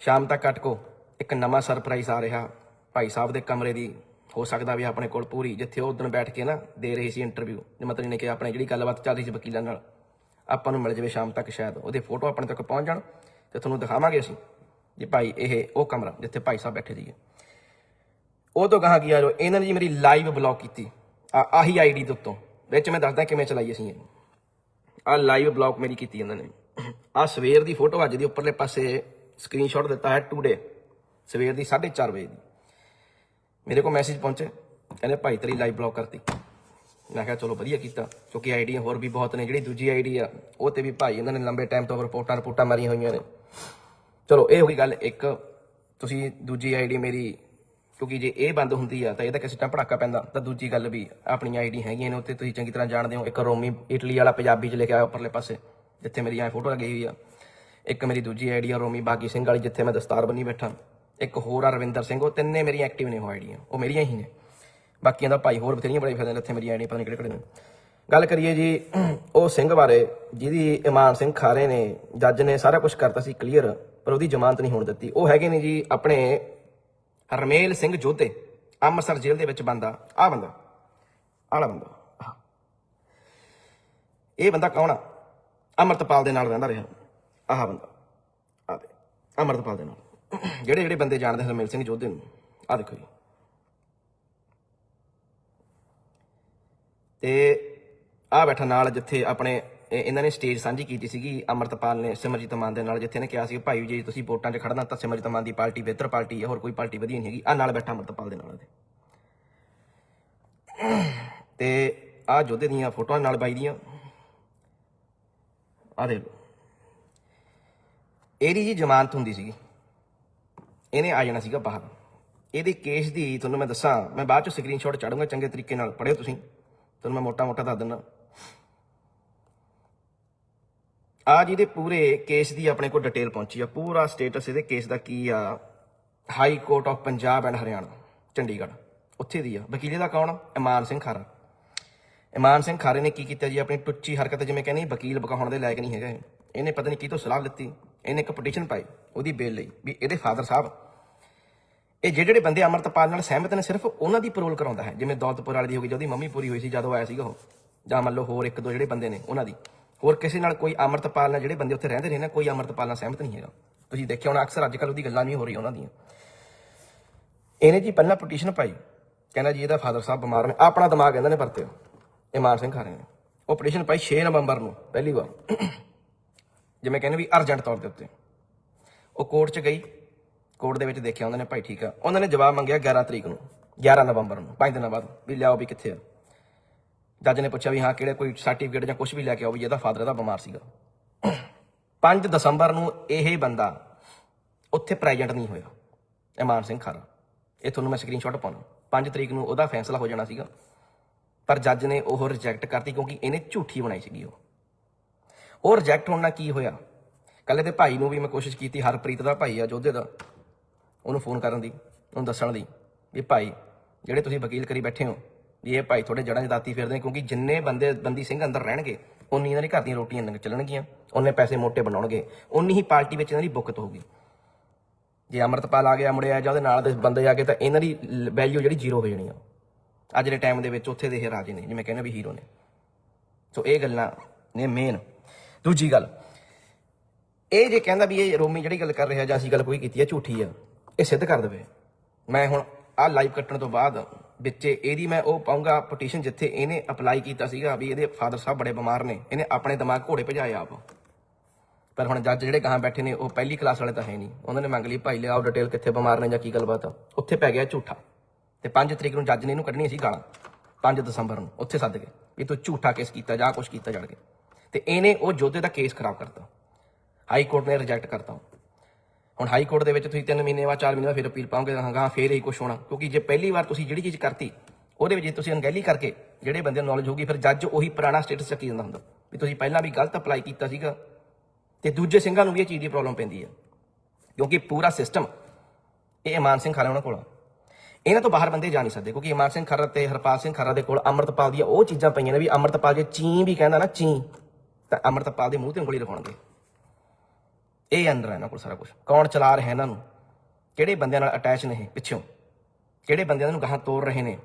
ਸ਼ਾਮ ਤੱਕ ਅਟਕੋ ਇੱਕ ਨਵਾਂ ਸਰਪ੍ਰਾਈਜ਼ ਆ ਰਿਹਾ। ਭਾਈ ਸਾਹਿਬ ਦੇ ਕਮਰੇ ਦੀ ਹੋ ਸਕਦਾ ਵੀ ਆਪਣੇ ਕੋਲ ਪੂਰੀ, ਜਿੱਥੇ ਉਹ ਉਦੋਂ ਬੈਠ ਕੇ ਨਾ ਦੇ ਰਹੀ ਸੀ ਇੰਟਰਵਿਊ ਮਤਲਬ ਨੇ ਕਿ ਆਪਣੇ ਜਿਹੜੀ ਗੱਲਬਾਤ ਚੱਲ ਰਹੀ ਸੀ ਵਕੀਲਾਂ ਨਾਲ, ਆਪਾਂ ਨੂੰ ਮਿਲ ਜਾਵੇ ਸ਼ਾਮ ਤੱਕ ਸ਼ਾਇਦ। ਉਹਦੇ ਫੋਟੋ ਆਪਣੇ ਤੱਕ ਪਹੁੰਚ ਜਾਣ ਤੇ ਤੁਹਾਨੂੰ ਦਿਖਾਵਾਂਗੇ ਅਸੀਂ। ਜੇ ਭਾਈ ਇਹ, ਉਹ ਕਮਰਾ ਜਿੱਥੇ ਭਾਈ ਸਾਹਿਬ ਬੈਠੇ ਸੀਗੇ। ਉਹ ਤੋਂ ਕਹਾ ਗਿਆ ਜੋ ਇਹਨਾਂ ਨੇ ਜੀ ਮੇਰੀ ਲਾਈਵ ਬਲੌਕ ਕੀਤੀ, ਆ, ਆਹੀ ਆਈਡੀ ਦੇ ਉੱਤੋਂ, ਵਿੱਚ ਮੈਂ ਦੱਸਦਾ ਕਿਵੇਂ ਚਲਾਈ ਅਸੀਂ ਇਹ। ਆ ਲਾਈਵ ਬਲੌਕ ਮੇਰੀ ਕੀਤੀ ਇਹਨਾਂ ਨੇ। ਆ ਸਵੇਰ ਦੀ ਫੋਟੋ ਅੱਜ ਦੀ ਉੱਪਰਲੇ ਪਾਸੇ ਸਕਰੀਨਸ਼ਾਟ ਦਿੱਤਾ ਹੈ ਟੂਡੇ ਸਵੇਰ ਦੀ 4:30 ਵਜੇ ਦੀ। ਮੇਰੇ ਕੋਲ ਮੈਸੇਜ ਪਹੁੰਚੇ, ਕਹਿੰਦੇ ਭਾਈ ਤੇਰੀ ਲਾਈਵ ਬਲੌਕ ਕਰਤੀ। ਮੈਂ ਕਿਹਾ ਚਲੋ ਵਧੀਆ ਕੀਤਾ, ਕਿਉਂਕਿ ਆਈਡੀਆਂ ਹੋਰ ਵੀ ਬਹੁਤ ਨੇ, ਜਿਹੜੀ ਦੂਜੀ ਆਈਡੀ ਆ, ਉਹ ਤੇ ਵੀ ਭਾਈ ਇਹਨਾਂ ਨੇ ਲੰਬੇ ਟਾਈਮ ਤੋਂ ਰਿਪੋਰਟਾਂ ਰਿਪੋਰਟਾਂ ਮਾਰੀਆਂ ਹੋਈਆਂ ਨੇ। ਚਲੋ, ਇਹ ਹੋ ਗਈ ਗੱਲ, ਇੱਕ ਤੁਸੀਂ ਦੂਜੀ ਆਈਡੀ ਮੇਰੀ, ਕਿਉਂਕਿ ਜੇ ਇਹ ਬੰਦ ਹੁੰਦੀ ਆ, ਤਾਂ ਇਹਦਾ ਕਿਸੇ ਟਾਈਮ ਪੜਾਕਾ ਪੈਂਦਾ, ਤਾਂ ਦੂਜੀ ਗੱਲ ਵੀ ਆਪਣੀ ਆਈਡੀ ਹੈਗੀਆਂ ਨੇ ਉੱਤੇ ਤੁਸੀਂ ਚੰਗੀ ਤਰ੍ਹਾਂ ਜਾਣਦੇ ਹੋ, ਇੱਕ ਰੋਮੀ ਇਟਲੀ ਵਾਲਾ ਪੰਜਾਬੀ ਚ ਲਿਖਿਆ ਹੋਇਆ ਉੱਪਰਲੇ ਪਾਸੇ, ਜਿੱਥੇ ਮੇਰੀ ਐ ਫੋਟੋ ਲੱਗੀ ਹੋਈ ਆ। ਇੱਕ ਮੇਰੀ ਦੂਜੀ ਆਈਡੀ ਆ, ਰੋਮੀ ਬਾਗੀ ਸਿੰਘ ਵਾਲੀ, ਜਿੱਥੇ ਮੈਂ ਦਸਤਾਰ ਬੰਨੀ ਬੈਠਾ। ਇੱਕ ਹੋਰ ਆ, ਰਵਿੰਦਰ ਸਿੰਘ, ਉਹ ਤਿੰਨੇ ਮੇਰੀਆਂ ਐਕਟਿਵ ਨੇ ਉਹ ਆਈਡੀਆਂ, ਉਹ ਮੇਰੀਆਂ ਹੀ ਨੇ। ਬਾਕੀਆਂ ਦਾ ਭਾਈ ਹੋਰ ਬਥੇਰੀਆਂ ਬੜੇ ਫਿਰਦੇ ਨੇ, ਇੱਥੇ ਮੇਰੀ ਆਈਡੀ ਪਤਾ ਨਹੀਂ ਕਿਹੜੇ ਕਿਹੜੇ ਨੇ। ਗੱਲ ਕਰੀਏ ਜੀ, ਉਹ ਸਿੰਘ ਬਾਰੇ, ਜਿਹਦੀ ਇਮਾਨ ਸਿੰਘ ਖਾਰੇ ਨੇ, ਜੱਜ ਨੇ ਸਾਰਾ ਕੁਝ ਕਰਤਾ ਸੀ ਕਲੀਅਰ ਪਰ ਉਹਦੀ ਜ਼ਮਾਨਤ ਨਹੀਂ ਹੋਣ ਦਿੱਤੀ। ਉਹ ਹੈਗੇ ਨੇ ਜੀ ਆਪਣੇ ਰਮੇਲ ਸਿੰਘ ਜੋਧੇ, ਅੰਮ੍ਰਿਤਸਰ ਜੇਲ੍ਹ ਦੇ ਵਿੱਚ ਬੰਦਾ। ਆ ਬੰਦਾ। ਆਲਾ ਬੰਦਾ। ਆਹ। ਇਹ ਬੰਦਾ ਕੌਣ ਆ? ਅਮਰਤਪਾਲ ਦੇ ਨਾਲ ਰਹਿੰਦਾ ਰਿਹਾ। ਆਹ ਬੰਦਾ। ਆ ਦੇ। ਅਮਰਤਪਾਲ ਦੇ ਨਾਲ। ਜਿਹੜੇ ਜਿਹੜੇ ਬੰਦੇ ਜਾਣਦੇ ਹਰਮੇਲ ਸਿੰਘ ਜੋਧੇ ਨੂੰ ਆ ਦੇਖੋ ਜੀ। ਤੇ ਆ ਬੈਠਾ ਨਾਲ ਜਿੱਥੇ ਆਪਣੇ, ਇਹ- ਇਹਨਾਂ ਨੇ ਸਟੇਜ ਸਾਂਝੀ ਕੀਤੀ ਸੀਗੀ, ਅਮਰਤਪਾਲ ਨੇ, ਸਿਮਰਜੀਤ ਮਾਨ ਦੇ ਨਾਲ ਜਿੱਥੇ ਇਹਨੇ ਕਿਹਾ ਸੀ ਭਾਈ ਜੇ, ਤੁਸੀਂ ਵੋਟਾਂ 'ਚ ਖੜਨਾ ਤਾਂ ਸਿਮਰਜੀਤ ਮਾਨ ਦੀ ਪਾਰਟੀ ਬਿਹਤਰ ਪਾਰਟੀ ਹੈ, ਹੋਰ ਕੋਈ ਪਾਰਟੀ ਵਧੀਆ ਨਹੀਂ ਹੈਗੀ। ਆ ਨਾਲ ਬੈਠਾ ਅਮਰਤਪਾਲ ਦੇ ਨਾਲ ਇਹਦੇ ਤੇ ਆ ਜੋਧੇ ਦੀਆਂ ਫੋਟੋਆਂ ਨਾਲ ਬਾਈ ਦੀਆਂ। ਆ ਦੇ ਲਓ। ਇਹਦੀ ਜੀ ਜ਼ਮਾਨਤ ਹੁੰਦੀ ਸੀਗੀ। ਇਹਨੇ ਆ ਜਾਣਾ ਸੀਗਾ ਬਾਹਰ। ਇਹਦੇ ਕੇਸ ਦੀ ਤੁਹਾਨੂੰ ਮੈਂ ਦੱਸਾਂ, ਮੈਂ ਬਾਅਦ ਚ ਸਕਰੀਨਸ਼ਾਟ ਚਾੜੂੰਗਾ ਚੰਗੇ ਤਰੀਕੇ ਨਾਲ। ਪੜਿਓ ਤੁਸੀਂ। ਤੁਹਾਨੂੰ ਮੈਂ ਮੋਟਾ ਮੋਟਾ ਦੱਸ ਦਿੰਦਾ। ਆ ਜਿਹਦੇ ਪੂਰੇ ਕੇਸ ਦੀ ਆਪਣੇ ਕੋਲ ਡਿਟੇਲ ਪਹੁੰਚੀ ਆ, ਪੂਰਾ ਸਟੇਟਸ ਇਹਦੇ ਕੇਸ ਦਾ ਕੀ ਆ? High Court of Punjab and Haryana Chandigarh. ਉੱਥੇ ਦੀ ਆ। ਵਕੀਲੇ ਦਾ ਕੌਣ? ਇਮਾਨ ਸਿੰਘ ਖਾਰਾ। ਇਮਾਨ ਸਿੰਘ ਖਾਰੇ ਨੇ ਕੀ ਕੀਤਾ ਜੀ? ਆਪਣੀ ਟੁੱਚੀ ਹਰਕਤ ਜਿਵੇਂ ਕਹਿੰਦੇ ਵਕੀਲ ਬਕਾਉਣ ਦੇ ਲਾਇਕ ਨਹੀਂ ਹੈਗਾ। ਇਹਨੇ ਪਤਾ ਨਹੀਂ ਕੀ ਤੋਂ ਸਲਾਹ ਲਿੱਤੀ। ਇਹਨੇ ਇੱਕ ਪਟੀਸ਼ਨ ਪਾਈ ਉਹਦੀ ਬੇਲ ਲਈ ਵੀ ਇਹਦੇ ਫਾਦਰ ਸਾਹਿਬ। ਇਹ ਜਿਹੜੇ ਜਿਹੜੇ ਬੰਦੇ ਅਮਰਤਪਾਲ ਨਾਲ ਸਹਿਮਤ ਨੇ, ਸਿਰਫ ਉਹਨਾਂ ਦੀ ਪਰੋਲ ਕਰਾਉਂਦਾ ਹੈ। ਜਿਵੇਂ ਦੌਲਤਪੁਰ ਵਾਲੀ ਦੀ ਹੋ ਗਈ, ਜਿਹਦੀ ਮੰਮੀ ਪੂਰੀ ਹੋਈ ਸੀ, ਜਦੋਂ ਆਇਆ ਸੀਗਾ ਉਹ। ਜਾਂ ਮੰਨ ਲਓ ਹੋਰ ਇੱਕ ਦੋ ਜਿਹੜੇ ਬੰਦੇ ਨੇ, ਉਹਨਾਂ ਦੀ। ਹੋਰ ਕਿਸੇ ਨਾਲ ਕੋਈ ਅਮਰਤਪਾਲ ਨਾਲ ਜਿਹੜੇ ਬੰਦੇ ਉੱਥੇ ਰਹਿੰਦੇ ਨੇ ਨਾ, ਕੋਈ ਅਮਰਤਪਾਲ ਨਾਲ ਸਹਿਮਤ ਨਹੀਂ ਹੈਗਾ। ਤੁਸੀਂ ਦੇਖਿਆ ਹੋਣਾ ਅਕਸਰ ਅੱਜ ਕੱਲ੍ਹ ਉਹਦੀ ਗੱਲਾਂ ਨਹੀਂ ਹੋ ਰਹੀਆਂ ਉਹਨਾਂ ਦੀਆਂ। ਇਹਨੇ ਜੀ ਪਹਿਲਾਂ ਪਟੀਸ਼ਨ ਪਾਈ। ਕਹਿੰਦਾ ਜੀ ਇਹਦਾ ਫਾਦਰ ਸਾਹਿਬ ਬਿਮਾਰ ਨੇ। ਆਪਣਾ ਦਿਮਾਗ ਇਹਨਾਂ ਨੇ ਵਰਤਿਆ। ਇਮਾਨ ਸਿੰਘ ਖਾਰੇ ਨੇ। ਉਹ ਪਟੀਸ਼ਨ ਪਾਈ 6 ਨਵੰਬਰ ਨੂੰ, ਪਹਿਲੀ ਵਾਰ। ਜਿਵੇਂ ਕਹਿੰਦੇ ਵੀ ਅਰਜੈਂਟ ਤੌਰ ਦੇ ਉੱਤੇ। ਉਹ ਕੋਰਟ 'ਚ ਗਈ। ਕੋਰਟ ਦੇ ਵਿੱਚ ਦੇਖਿਆ ਉਹਨਾਂ ਨੇ, ਭਾਈ ਠੀਕ ਆ। ਉਹਨਾਂ ਨੇ ਜਵਾਬ ਮੰਗਿਆ 11 ਤਰੀਕ ਨੂੰ। 11 ਨਵੰਬਰ ਨੂੰ। 5 ਦਿਨਾਂ ਬਾਅਦ। ਵੀ ਲਿਆਓ ਵੀ ਕਿੱਥੇ ਆ। ਜੱਜ ਨੇ ਪੁੱਛਿਆ ਵੀ ਹਾਂ ਕਿਹੜੇ ਕੋਈ ਸਰਟੀਫਿਕੇਟ ਜਾਂ ਕੁਝ ਵੀ ਲੈ ਕੇ ਆਓ ਵੀ ਇਹਦਾ ਫਾਦਰ ਦਾ ਬਿਮਾਰ ਸੀਗਾ। 5 ਦਸੰਬਰ ਨੂੰ ਇਹ ਬੰਦਾ ਉੱਥੇ ਪ੍ਰੈਜ਼ੈਂਟ ਨਹੀਂ ਹੋਇਆ, ਇਮਾਨ ਸਿੰਘ ਖਾਰਾ। ਇਹ ਤੁਹਾਨੂੰ ਮੈਂ ਸਕਰੀਨਸ਼ਾਟ ਪਾਉਣਾ। 5 ਤਰੀਕ ਨੂੰ ਉਹਦਾ ਫੈਸਲਾ ਹੋ ਜਾਣਾ ਸੀਗਾ, ਪਰ ਜੱਜ ਨੇ ਉਹ ਰਿਜੈਕਟ ਕਰਤੀ ਕਿਉਂਕਿ ਇਹਨੇ ਝੂਠੀ ਬਣਾਈ ਸੀਗੀ ਉਹ। ਉਹ ਰਿਜੈਕਟ ਹੋਣ ਨਾਲ ਕੀ ਹੋਇਆ? ਕੱਲੇ ਦੇ ਭਾਈ ਨੂੰ ਵੀ ਮੈਂ ਕੋਸ਼ਿਸ਼ ਕੀਤੀ, ਹਰਪ੍ਰੀਤ ਦਾ ਭਾਈ ਆ, ਜੋਧੇ ਦਾ। ਉਹਨੂੰ ਫੋਨ ਕਰਨ ਦੀ, ਉਹਨੂੰ ਦੱਸਣ ਦੀ ਵੀ ਭਾਈ, ਜਿਹੜੇ ਤੁਸੀਂ ਵਕੀਲ ਕਰੀ ਬੈਠੇ ਹੋ ਵੀ ਇਹ ਭਾਈ ਤੁਹਾਡੇ ਜੜਾਂ 'ਚ ਦਾਤੀ ਫੇਰਦੇ ਨੇ, ਕਿਉਂਕਿ ਜਿੰਨੇ ਬੰਦੇ, ਬੰਦੀ ਸਿੰਘ ਅੰਦਰ ਰਹਿਣਗੇ ਉਨੀ ਇਹਨਾਂ ਦੀ ਘਰ ਦੀਆਂ ਰੋਟੀਆਂ ਲੰਘ ਚੱਲਣਗੀਆਂ ਉਹਨੇ ਪੈਸੇ ਮੋਟੇ ਬਣਾਉਣਗੇ ਉਨੀ ਹੀ ਪਾਰਟੀ ਵਿੱਚ ਇਹਨਾਂ ਦੀ ਬੁੱਕਤ ਹੋਊਗੀ। ਜੇ ਅਮਰਤਪਾਲ ਆ ਗਿਆ ਮੁੜਿਆ ਜਾਂ, ਉਹਦੇ ਨਾਲ ਦੇ ਬੰਦੇ ਆ ਗਏ, ਤਾਂ ਇਹਨਾਂ ਦੀ ਵੈਲਿਊ ਜਿਹੜੀ ਜ਼ੀਰੋ ਹੋ ਜਾਣੀ ਆ। ਅੱਜ ਦੇ ਟਾਈਮ ਦੇ ਵਿੱਚ ਉੱਥੇ ਦੇ ਇਹ ਰਾਜੇ ਨੇ, ਜਿਵੇਂ ਕਹਿੰਦੇ ਵੀ ਹੀਰੋ ਨੇ। ਸੋ ਇਹ ਗੱਲਾਂ ਨੇ ਮੇਨ ਦੂਜੀ ਗੱਲ, ਇਹ ਜੇ ਕਹਿੰਦਾ ਵੀ ਇਹ ਰੋਮੀ ਜਿਹੜੀ ਗੱਲ ਕਰ ਰਿਹਾ ਜਾਂ ਅਸੀਂ ਗੱਲ ਕੋਈ ਕੀਤੀ ਹੈ ਝੂਠੀ ਆ, ਇਹ ਸਿੱਧ ਕਰ ਦੇਵੇ। ਮੈਂ ਹੁਣ ਆ ਲਾਈਵ ਕੱਟਣ ਤੋਂ ਬਾਅਦ ਵਿੱਚ ਇਹਦੀ ਮੈਂ ਉਹ ਪਾਉਂਗਾ ਪਟੀਸ਼ਨ ਜਿੱਥੇ ਇਹਨੇ ਅਪਲਾਈ ਕੀਤਾ ਸੀਗਾ ਵੀ ਇਹਦੇ ਫਾਦਰ ਸਾਹਿਬ ਬੜੇ ਬਿਮਾਰ ਨੇ, ਇਹਨੇ ਆਪਣੇ ਦਿਮਾਗ ਘੋੜੇ ਭਜਾਏ ਆਪ। ਪਰ ਹੁਣ ਜੱਜ ਜਿਹੜੇ ਕਹਾਂ ਬੈਠੇ ਨੇ, ਉਹ ਪਹਿਲੀ ਕਲਾਸ ਵਾਲੇ ਤਾਂ ਹੈ ਨਹੀਂ। ਉਹਨਾਂ ਨੇ ਮੰਗ ਲਈ, ਭਾਈ ਲਿਆਓ ਡਿਟੇਲ ਕਿੱਥੇ ਬਿਮਾਰ ਨੇ ਜਾਂ ਕੀ ਗੱਲਬਾਤ ਆ? ਉੱਥੇ ਪੈ ਗਿਆ ਝੂਠਾ। ਤੇ 5 ਤਰੀਕ ਨੂੰ ਜੱਜ ਨੇ ਇਹਨੂੰ ਕੱਢਣੀ ਸੀ ਗਾਲਾਂ 5 ਦਸੰਬਰ ਨੂੰ, ਉੱਥੇ ਸੱਦ ਕੇ, ਵੀ ਤੂੰ ਝੂਠਾ ਕੇਸ ਕੀਤਾ, ਜਾਂ ਕੁਝ ਕੀਤਾ ਜੜ ਕੇ। ਤੇ ਇਹਨੇ ਉਹ ਜੋਧੇ ਦਾ ਕੇਸ ਖਰਾਬ ਕਰਤਾ। ਹਾਈ ਕੋਰਟ ਨੇ ਰਿਜੈਕਟ ਕਰਤਾ। ਹੁਣ ਹਾਈ ਕੋਰਟ ਦੇ ਵਿੱਚ ਤੁਸੀਂ 3 ਮਹੀਨੇ ਬਾਅਦ 4 ਮਹੀਨੇ ਬਾਅਦ ਫਿਰ ਅਪੀਲ ਪਾਉਂਗੇ ਹਾਂ ਫੇਰ ਹੀ ਕੁਝ ਹੋਣਾ। ਕਿਉਂਕਿ ਜੇ ਪਹਿਲੀ ਵਾਰ ਤੁਸੀਂ ਜਿਹੜੀ ਚੀਜ਼ ਕਰਤੀ, ਉਹਦੇ ਵਿੱਚ ਜੇ ਤੁਸੀਂ ਅਣਗਹਿਲੀ ਕਰਕੇ ਜਿਹੜੇ ਬੰਦੇ ਨੂੰ ਨੌਲੇਜ ਹੋਊਗੀ, ਫਿਰ ਜੱਜ ਉਹੀ ਪੁਰਾਣਾ ਸਟੇਟਸ ਚੱਕੀ ਜਾਂਦਾ ਹੁੰਦਾ। ਵੀ ਤੁਸੀਂ ਪਹਿਲਾਂ ਵੀ ਗਲਤ ਅਪਲਾਈ ਕੀਤਾ ਸੀਗਾ ਤੇ ਦੂਜੇ ਸਿੰਘਾਂ ਨੂੰ ਵੀ ਇਹ ਚੀਜ਼ ਦੀ ਪ੍ਰੋਬਲਮ ਪੈਂਦੀ ਹੈ ਕਿਉਂਕਿ ਪੂਰਾ ਸਿਸਟਮ ਇਹ ਇਮਾਨ ਸਿੰਘ ਖਾਰਾ ਉਹਨਾਂ ਕੋਲ ਆ। ਇਹਨਾਂ ਤੋਂ ਬਾਹਰ ਬੰਦੇ ਜਾ ਨਹੀਂ ਸਕਦੇ, ਕਿਉਂਕਿ ਇਮਾਨ ਸਿੰਘ ਖਰਰ ਤੇ ਹਰਪਾਲ ਸਿੰਘ ਖਰਰ ਦੇ ਕੋਲ ਅੰਮ੍ਰਿਤਪਾਲ ਦੀਆਂ ਉਹ ਚੀਜ਼ਾਂ ਪਈਆਂ ਨੇ ਵੀ ਅੰਮ੍ਰਿਤਪਾਲ ਜੇ ਚੀਂ ਵੀ ਕਹਿੰਦਾ ਨਾ ਚੀਂ, ਤਾਂ ਅੰਮ੍ਰਿਤਪਾਲ ਦੇ ਮੂੰਹ ਤੇ ਉਂਗਲੀ ਰਖਾਉਣਗੇ ਇਹ ਅੰਦਰ ਹੈ ਇਹਨਾਂ ਕੋਲ ਸਾਰਾ ਕੁਝ ਕੌਣ ਚਲਾ ਰਿਹਾ ਇਹਨਾਂ ਨੂੰ? ਕਿਹੜੇ ਬੰਦਿਆਂ ਨਾਲ ਅਟੈਚ ਨੇ ਇਹ ਪਿੱਛੋਂ? ਕਿਹੜੇ ਬੰਦਿਆਂ ਨੂੰ ਗਾਹਾਂ ਤੋੜ ਰਹੇ ਨੇ?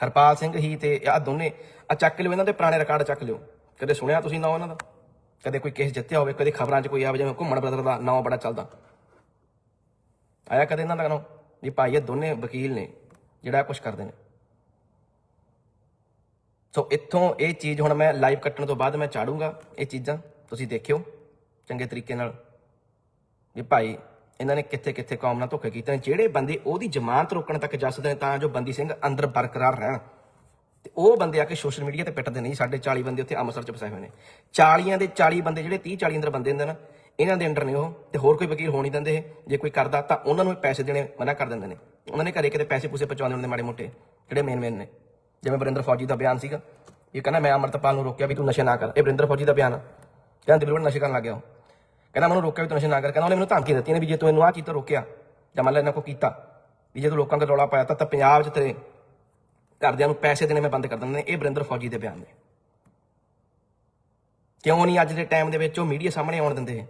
ਹਰਪਾਲ ਸਿੰਘ ਹੀ ਤੇ ਆ ਦੋਨੇ ਆ ਚੱਕ ਲਿਓ, ਇਹਨਾਂ ਦੇ ਪੁਰਾਣੇ ਰਿਕਾਰਡ ਚੱਕ ਲਿਓ। ਕਦੇ ਸੁਣਿਆ ਤੁਸੀਂ ਨਾ ਉਹਨਾਂ ਦਾ? ਕਦੇ ਕੋਈ ਕੇਸ ਜਿੱਤਿਆ ਹੋਵੇ, ਕਦੇ ਖਬਰਾਂ 'ਚ ਕੋਈ ਆਵੇ ਜਿਵੇਂ ਘੁੰਮਣ ਬ੍ਰਦਰ ਦਾ ਨਾਮ ਬੜਾ ਚੱਲਦਾ। ਆਇਆ ਕਦੇ ਇਹਨਾਂ ਦਾ ਨਾਮ ਵੀ ਭਾਈ ਇਹ ਦੋਨੇ ਵਕੀਲ ਨੇ, ਜਿਹੜਾ ਕੁਝ ਕਰਦੇ ਨੇ। ਸੋ ਇੱਥੋਂ ਇਹ ਚੀਜ਼ ਹੁਣ ਮੈਂ ਲਾਈਵ ਕੱਟਣ ਤੋਂ ਬਾਅਦ ਮੈਂ ਚਾੜੂੰਗਾ, ਇਹ ਚੀਜ਼ਾਂ, ਤੁਸੀਂ ਦੇਖਿਓ। ਚੰਗੇ ਤਰੀਕੇ ਨਾਲ। ਵੀ ਭਾਈ, ਇਹਨਾਂ ਨੇ ਕਿੱਥੇ ਕਿੱਥੇ ਕੌਮ ਨਾਲ ਧੋਖੇ ਕੀਤੇ ਨੇ। ਜਿਹੜੇ ਬੰਦੇ ਉਹਦੀ ਜ਼ਮਾਨਤ ਰੋਕਣ ਤੱਕ ਜੱਸਦੇ ਨੇ, ਤਾਂ ਜੋ ਬੰਦੀ ਸਿੰਘ ਅੰਦਰ ਬਰਕਰਾਰ ਰਹਿਣ। ਤੇ ਉਹ ਬੰਦੇ ਆ ਕੇ ਸੋਸ਼ਲ ਮੀਡੀਆ ਤੇ ਪਿੱਟਦੇ ਨਹੀਂ ਸਾਡੇ 40 ਬੰਦੇ ਉੱਥੇ ਅੰਮ੍ਰਿਤਸਰ ਚ ਫਸੇ ਹੋਏ ਨੇ। 40ਾਂ ਦੇ 40 ਬੰਦੇ ਜਿਹੜੇ 30 40 ਅੰਦਰ ਬੰਦੇ ਹੁੰਦੇ ਨਾ ਇਹਨਾਂ ਦੇ ਅੰਡਰ ਨੇ ਉਹ। ਤੇ ਹੋਰ ਕੋਈ ਵਕੀਲ ਹੋ ਨਹੀਂ ਦਿੰਦੇ। ਜੇ ਕੋਈ ਕਰਦਾ ਤਾਂ ਉਹਨਾਂ ਨੂੰ ਵੀ ਪੈਸੇ ਦੇਣੇ, ਮਨਾ ਕਰ ਦਿੰਦੇ ਨੇ। ਉਹਨਾਂ ਨੇ ਘਰੇ ਕਿਤੇ ਪੈਸੇ ਪੂਸੇ ਪਹੁੰਚਾਉਂਦੇ ਹੁੰਦੇ ਮਾੜੇ ਮੋਟੇ, ਜਿਹੜੇ ਮੇਨ ਮੇਨ ਨੇ। ਜਿਵੇਂ ਵਰਿੰਦਰ ਫੌਜੀ ਦਾ ਬਿਆਨ ਸੀਗਾ। ਇਹ ਕਹਿੰਦਾ ਮੈਂ ਅਮਰਤਪਾਲ ਨੂੰ ਰੋਕਿਆ ਵੀ ਤੂੰ ਨਸ਼ੇ ਨਾ ਕਰ। ਇਹ ਵਰਿੰਦਰ ਫੌਜੀ ਦਾ ਬਿਆਨ ਆ। ਕਹਿੰਦਾ ਦਿਲਵਰ ਨਸ਼ੇ ਕਰਨ ਲੱਗ ਗਿਆ ਉਹ। ਕਹਿੰਦਾ ਮੈਨੂੰ ਰੋਕਿਆ ਵੀ ਤੂੰ ਨਸ਼ੇ ਨਾ ਕਰ, ਕਹਿੰਦਾ ਉਹਨੇ ਮੈਨੂੰ ਧਮਕੀ ਦਿੱਤੀ ਨੇ ਵੀ ਜੇ ਤੂੰ ਇਹਨੂੰ ਆਹ ਚੀਜ਼ ਤੋਂ ਰੋਕਿਆ, ਜਾਂ ਮੰਨ ਲੈ ਇਹਨਾਂ ਕੋ ਕੀਤਾ, ਵੀ ਜੇ ਤੂੰ ਲੋਕਾਂ ਦਾ ਰੌਲਾ ਪਾਇਆ ਤਾਂ ਤਾਂ ਪੰਜਾਬ 'ਚ ਤੇਰੇ ਘਰਦਿਆਂ ਨੂੰ ਪੈਸੇ ਦੇਣੇ ਮੈਂ ਬੰਦ ਕਰ ਦਿੰਦੇ ਨੇ ਇਹ ਵਰਿੰਦਰ ਫੌਜੀ ਦੇ ਬਿਆਨ ਨੇ। ਕਿਉਂ ਨਹੀਂ ਅੱਜ ਦੇ ਟਾਈਮ ਦੇ ਵਿੱਚ ਉਹ ਮੀਡੀਆ ਸਾਹਮਣੇ ਆਉਣ ਦਿੰਦੇ?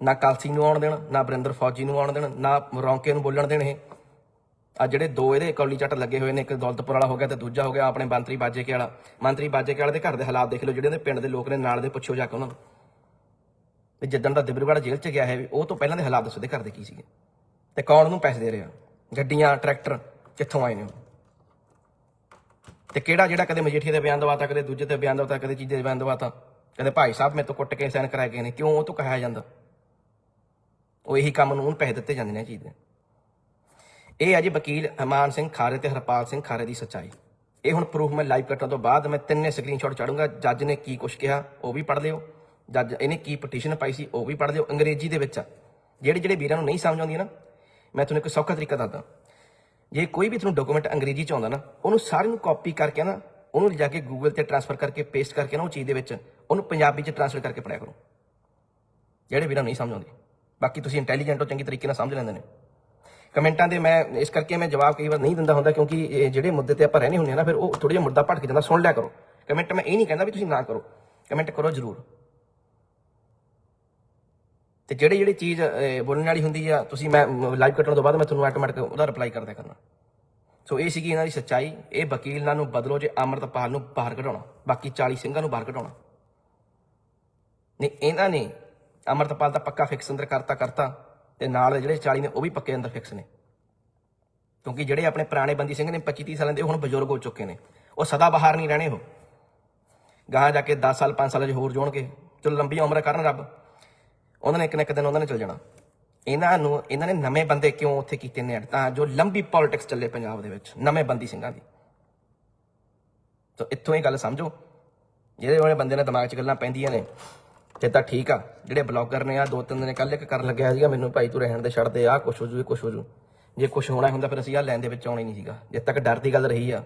ਨਾ ਕਲਸੀ ਨੂੰ ਆਉਣ ਦੇਣ, ਨਾ ਬਰਿੰਦਰ ਫੌਜੀ ਨੂੰ ਆਉਣ ਦੇਣ, ਨਾ ਰੌਂਕੇ ਨੂੰ ਬੋਲਣ ਦੇਣ ਇਹ। ਆ ਜਿਹੜੇ ਦੋ ਇਹਦੇ ਕੌਲੀ ਚੱਟ ਲੱਗੇ ਹੋਏ ਨੇ, ਇੱਕ ਦੌਲਤਪੁਰ ਵਾਲਾ ਹੋ ਗਿਆ ਤੇ ਦੂਜਾ ਹੋ ਗਿਆ ਆਪਣੇ ਮੰਤਰੀ ਬਾਜੇ ਕੇ ਵਾਲਾ। ਮੰਤਰੀ ਬਾਜੇ ਕੇ ਵਾਲੇ ਦੇ ਘਰ ਦੇ ਹਾਲਾਤ ਦੇਖ ਲਓ, ਜਿਹੜੇ ਉਹਦੇ ਪਿੰਡ ਦੇ ਲੋਕ ਨੇ, ਨਾਲ ਦੇ ਪੁੱਛੋ ਜਾ ਕੇ ਉਹਨਾਂ ਨੂੰ। ਤੇ ਜਿੱਦਣ ਦਾ ਦਿਬਰਗੜ੍ਹ ਜੇਲ੍ਹ 'ਚ ਗਿਆ ਹੈ ਵੀ ਉਹ ਤੋਂ ਪਹਿਲਾਂ ਦੇ ਹਾਲਾਤ ਦੱਸੋ ਦੇ ਘਰ ਦੇ ਕੀ ਸੀਗੇ? ਤੇ ਕੌਣ ਉਹਨੂੰ ਪੈਸੇ ਦੇ ਰਿਹਾ? ਗੱਡੀਆਂ, ਟਰੈਕਟਰ, ਕਿੱਥੋਂ ਆਏ ਨੇ ਉਹ? ਤੇ ਕਿਹੜਾ ਜਿਹੜਾ ਕਦੇ ਮਜੀਠੀਆ ਦੇ ਬਿਆਨ ਦਵਾਤਾ, ਕਦੇ ਦੂਜੇ ਤੇ ਬਿਆਨ ਦਵਾਤਾ, ਕਦੇ ਚੀਜ਼ੇ ਦੇ ਬਿਆਨ ਦਵਾਤਾ? ਕਦੇ ਭਾਈ ਸਾਹਿਬ ਮੇਰੇ ਤੋਂ ਕੁੱਟ ਕੇ ਸਾਈਨ ਕਰਾਏ ਗਏ ਨੇ, ਕਿਉਂ ਉਹ ਤੋਂ ਕਹਾਇਆ ਜਾਂਦਾ? ਉਹ ਇਹੀ ਕੰਮ ਨੂੰ ਉਹਨੂੰ ਪੈਸੇ ਦਿੱਤੇ ਜਾਂਦੇ ਨੇ ਚੀਜ਼ ਦੇ। ਇਹ ਹੈ ਜੀ ਵਕੀਲ ਹਮਾਨ ਸਿੰਘ ਖਾਰੇ ਤੇ ਹਰਪਾਲ ਸਿੰਘ ਖਾਰੇ ਦੀ ਸੱਚਾਈ। ਇਹ ਹੁਣ ਪ੍ਰੂਫ ਮੈਂ ਲਾਈਵ ਕੱਟਣ ਤੋਂ ਬਾਅਦ ਮੈਂ ਤਿੰਨੇ ਸਕਰੀਨਸ਼ਾਟ ਚਾੜੂੰਗਾ, ਜੱਜ ਨੇ ਕੀ ਕੁਛ ਕਿਹਾ, ਉਹ ਵੀ ਪੜ੍ਹ ਲਿਓ। ਜੱਜ ਇਹਨੇ ਕੀ ਪਟੀਸ਼ਨ ਪਾਈ ਸੀ, ਉਹ ਵੀ ਪੜ੍ਹ ਲਿਓ ਅੰਗਰੇਜ਼ੀ ਦੇ ਵਿੱਚ। ਆ ਜਿਹੜੇ ਜਿਹੜੇ ਵੀਰਾਂ ਨੂੰ ਨਹੀਂ ਸਮਝ ਆਉਂਦੀ ਨਾ, ਮੈਂ ਤੁਹਾਨੂੰ ਇੱਕ ਸੌਖਾ ਤਰੀਕਾ ਦੱਸਦਾ। ਜੇ ਕੋਈ ਵੀ ਤੁਹਾਨੂੰ ਡਾਕੂਮੈਂਟ ਅੰਗਰੇਜ਼ੀ ਚ ਆਉਂਦਾ ਨਾ, ਉਹਨੂੰ ਸਾਰੇ ਨੂੰ ਕਾਪੀ ਕਰਕੇ ਨਾ, ਉਹਨੂੰ ਲਿਜਾ ਕੇ ਗੂਗਲ ਤੇ ਟ੍ਰਾਂਸਫਰ ਕਰਕੇ ਪੇਸਟ ਕਰਕੇ ਨਾ ਉਹ ਚੀਜ਼ ਦੇ ਵਿੱਚ, ਉਹਨੂੰ ਪੰਜਾਬੀ ਚ ਟ੍ਰਾਂਸਲੇਟ ਕਰਕੇ ਪੜਿਆ ਕਰੋ। ਜਿਹੜੇ ਵੀਰਾਂ ਨੂੰ ਨਹੀਂ ਸਮਝ ਆਉਂਦੇ। ਬਾਕੀ ਤੁਸੀਂ ਇੰਟੈਲੀਜੈਂਟ ਹੋ, ਚੰਗੀ ਤਰੀਕੇ ਨਾਲ ਸਮਝ ਲੈਂਦੇ ਨੇ। ਕਮੈਂਟਾਂ ਦੇ ਮੈਂ, ਇਸ ਕਰਕੇ ਮੈਂ ਜਵਾਬ ਕਈ ਵਾਰ ਨਹੀਂ ਦਿੰਦਾ ਹੁੰਦਾ, ਕਿਉਂਕਿ ਇਹ ਜਿਹੜੇ ਮੁੱਦੇ ਤੇ ਆਪਾਂ ਰਹਿੰਦੇ ਹੁੰਦੇ ਆ ਨਾ, ਫਿਰ ਉਹ ਥੋੜਾ ਜਿਹਾ ਮੁੱਦਾ ਭਟਕ ਜਾਂਦਾ, ਸੁਣ ਲਿਆ ਕਰੋ। ਕਮੈਂਟ ਮੈਂ ਇਹ ਨਹੀਂ ਕਹਿੰਦਾ ਵੀ ਤੁਸੀਂ ਨਾ ਕਰੋ। ਕਮੈਂਟ ਕਰੋ ਜ਼ਰੂਰ। ਤੇ ਜਿਹੜੀ ਜਿਹੜੀ ਚੀਜ਼ ਬੋਲਣ ਵਾਲੀ ਹੁੰਦੀ ਆ, ਤੁਸੀਂ ਮੈਂ ਲਾਈਵ ਕੱਟਣ ਤੋਂ ਬਾਅਦ ਮੈਂ ਤੁਹਾਨੂੰ ਆਟੋਮੈਟਿਕ ਉਹਦਾ ਰਿਪਲਾਈ ਕਰਦਿਆ ਕਰਨਾ। ਸੋ ਇਹ ਸੀਗੀ ਇਹਨਾਂ ਦੀ ਸੱਚਾਈ, ਇਹ ਵਕੀਲਾਂ ਨੂੰ ਬਦਲੋ ਜੇ ਅਮਰਤਪਾਲ ਨੂੰ ਬਾਹਰ ਕਢਾਉਣਾ, ਬਾਕੀ 40 ਸਿੰਘਾਂ ਨੂੰ ਬਾਹਰ ਕਢਾਉਣਾ। ਨਹੀਂ, ਇਹਨਾਂ ਨੇ ਅਮਰਤਪਾਲ ਦਾ ਪੱਕਾ ਫਿਕਸ ਅੰਦਰ ਕਰਤਾ ਕਰਤਾ, ਤੇ ਨਾਲ ਜਿਹੜੇ 40 ਨੇ, ਉਹ ਵੀ ਪੱਕੇ ਅੰਦਰ ਫਿਕਸ ਨੇ। ਕਿਉਂਕਿ ਜਿਹੜੇ ਆਪਣੇ ਪੁਰਾਣੇ ਬੰਦੀ ਸਿੰਘ ਨੇ 25 30 ਸਾਲਾਂ ਦੇ ਹੁਣ ਬਜ਼ੁਰਗ ਹੋ ਚੁੱਕੇ ਨੇ। ਉਹ ਸਦਾ ਬਾਹਰ ਨਹੀਂ ਰਹਿਣੇ ਉਹ। ਗਾਹਾਂ ਜਾ ਕੇ 10 ਸਾਲ 5 ਸਾਲ ਜੇ ਹੋਰ ਜੋਣਗੇ ਚਲੋ ਲੰਬੀ ਉਮਰ ਕਰਨ ਰੱਬ। ਉਹਨਾਂ ਨੇ ਇੱਕ ਨਾ ਇੱਕ ਦਿਨ ਉਹਨਾਂ ਨੇ ਚਲ ਜਾਣਾ। ਇਹਨਾਂ ਨੂੰ, ਇਹਨਾਂ ਨੇ ਨਵੇਂ ਬੰਦੇ ਕਿਉਂ ਉੱਥੇ ਕੀਤੇ ਨੇ ਤਾਂ ਜੋ ਲੰਬੀ ਪੋਲਿਟਿਕਸ ਚੱਲੇ ਪੰਜਾਬ ਦੇ ਵਿੱਚ, ਨਵੇਂ ਬੰਦੀ ਸਿੰਘਾਂ ਦੀ। ਤਾਂ ਇੱਥੋਂ ਹੀ ਗੱਲ ਸਮਝੋ। ਜਿਹੜੇ ਵਾਲੇ ਬੰਦੇ ਨੇ ਦਿਮਾਗ 'ਚ ਗੱਲਾਂ ਪੈਂਦੀਆਂ ਨੇ ਤੇ ਤਾਂ ਠੀਕ ਆ। ਜਿਹੜੇ ਬਲੌਗਰ ਨੇ ਆ, ਦੋ ਤਿੰਨ ਦਿਨ ਕੱਲ ਇੱਕ ਕਰਨ ਲੱਗਿਆ ਸੀਗਾ, ਮੈਨੂੰ ਭਾਈ ਤੂੰ ਰਹਿਣ ਦੇ, ਛੱਡ ਦੇ ਆ ਕੁਛ ਹੋ ਜੂ ਕੁਛ ਹੋ ਜੂ। ਜੇ ਕੁਛ ਹੋਣਾ ਹੁੰਦਾ ਫਿਰ ਅਸੀਂ ਆ ਲੈਣ ਦੇ ਵਿੱਚ ਆਉਣਾ ਹੀ ਨਹੀਂ ਸੀਗਾ। ਜਦ ਤੱਕ ਡਰ ਦੀ ਗੱਲ ਰਹੀ ਆ।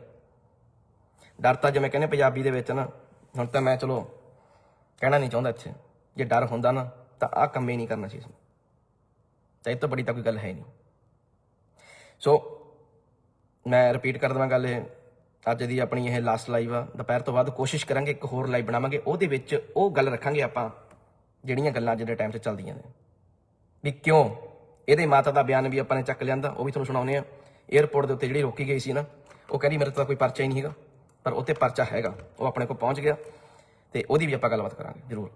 ਡਰ ਤਾਂ ਜਿਵੇਂ ਕਹਿੰਦੇ ਪੰਜਾਬੀ ਦੇ ਵਿੱਚ ਨਾ, ਹੁਣ ਤਾਂ ਮੈਂ ਚਲੋ ਕਹਿਣਾ ਨਹੀਂ ਚਾਹੁੰਦਾ ਇੱਥੇ। ਜੇ ਡਰ ਹੁੰਦਾ ਨਾ ਤਾਂ ਆ ਕੰਮ ਹੀ ਨਹੀਂ ਕਰਨਾ ਸੀ ਇਸਨੂੰ। ਤਾਂ ਇਹ ਤੋਂ ਬੜੀ ਤਾਂ ਕੋਈ ਗੱਲ ਹੈ ਨਹੀਂ। ਸੋ ਮੈਂ ਰਿਪੀਟ ਕਰ ਦਵਾਂ ਗੱਲ ਇਹ। ਅੱਜ ਦੀ ਆਪਣੀ ਇਹ ਲਾਸਟ ਲਾਈਵ ਆ। ਦੁਪਹਿਰ ਤੋਂ ਬਾਅਦ ਕੋਸ਼ਿਸ਼ ਕਰਾਂਗੇ ਇੱਕ ਹੋਰ ਲਾਈਵ ਬਣਾਵਾਂਗੇ। ਉਹਦੇ ਵਿੱਚ ਉਹ ਗੱਲ ਰੱਖਾਂਗੇ ਆਪਾਂ, ਜਿਹੜੀਆਂ ਗੱਲਾਂ ਅੱਜ ਦੇ ਟਾਈਮ 'ਚ ਚੱਲਦੀਆਂ ਨੇ। ਵੀ ਕਿਉਂ? ਇਹਦੇ ਮਾਤਾ ਦਾ ਬਿਆਨ ਵੀ ਆਪਾਂ ਨੇ ਚੱਕ ਲਿਆਂਦਾ, ਉਹ ਵੀ ਤੁਹਾਨੂੰ ਸੁਣਾਉਨੇ ਆ 에어ਪੋਰਟ ਦੇ ਉੱਤੇ ਜਿਹੜੀ ਰੋਕੀ ਗਈ ਸੀ ਨਾ, ਉਹ ਕਹਿੰਦੀ ਮੇਰੇ ਤੋਂ ਤਾਂ ਕੋਈ ਪਰਚਾ ਹੀ ਨਹੀਂ ਹੈਗਾ। ਪਰ ਉੱਤੇ ਪਰਚਾ ਹੈਗਾ। ਉਹ ਆਪਣੇ ਕੋਲ ਪਹੁੰਚ ਗਿਆ। ਤੇ ਉਹਦੀ ਵੀ ਆਪਾਂ ਗੱਲਬਾਤ ਕਰਾਂਗੇ, ਜ਼ਰੂਰ।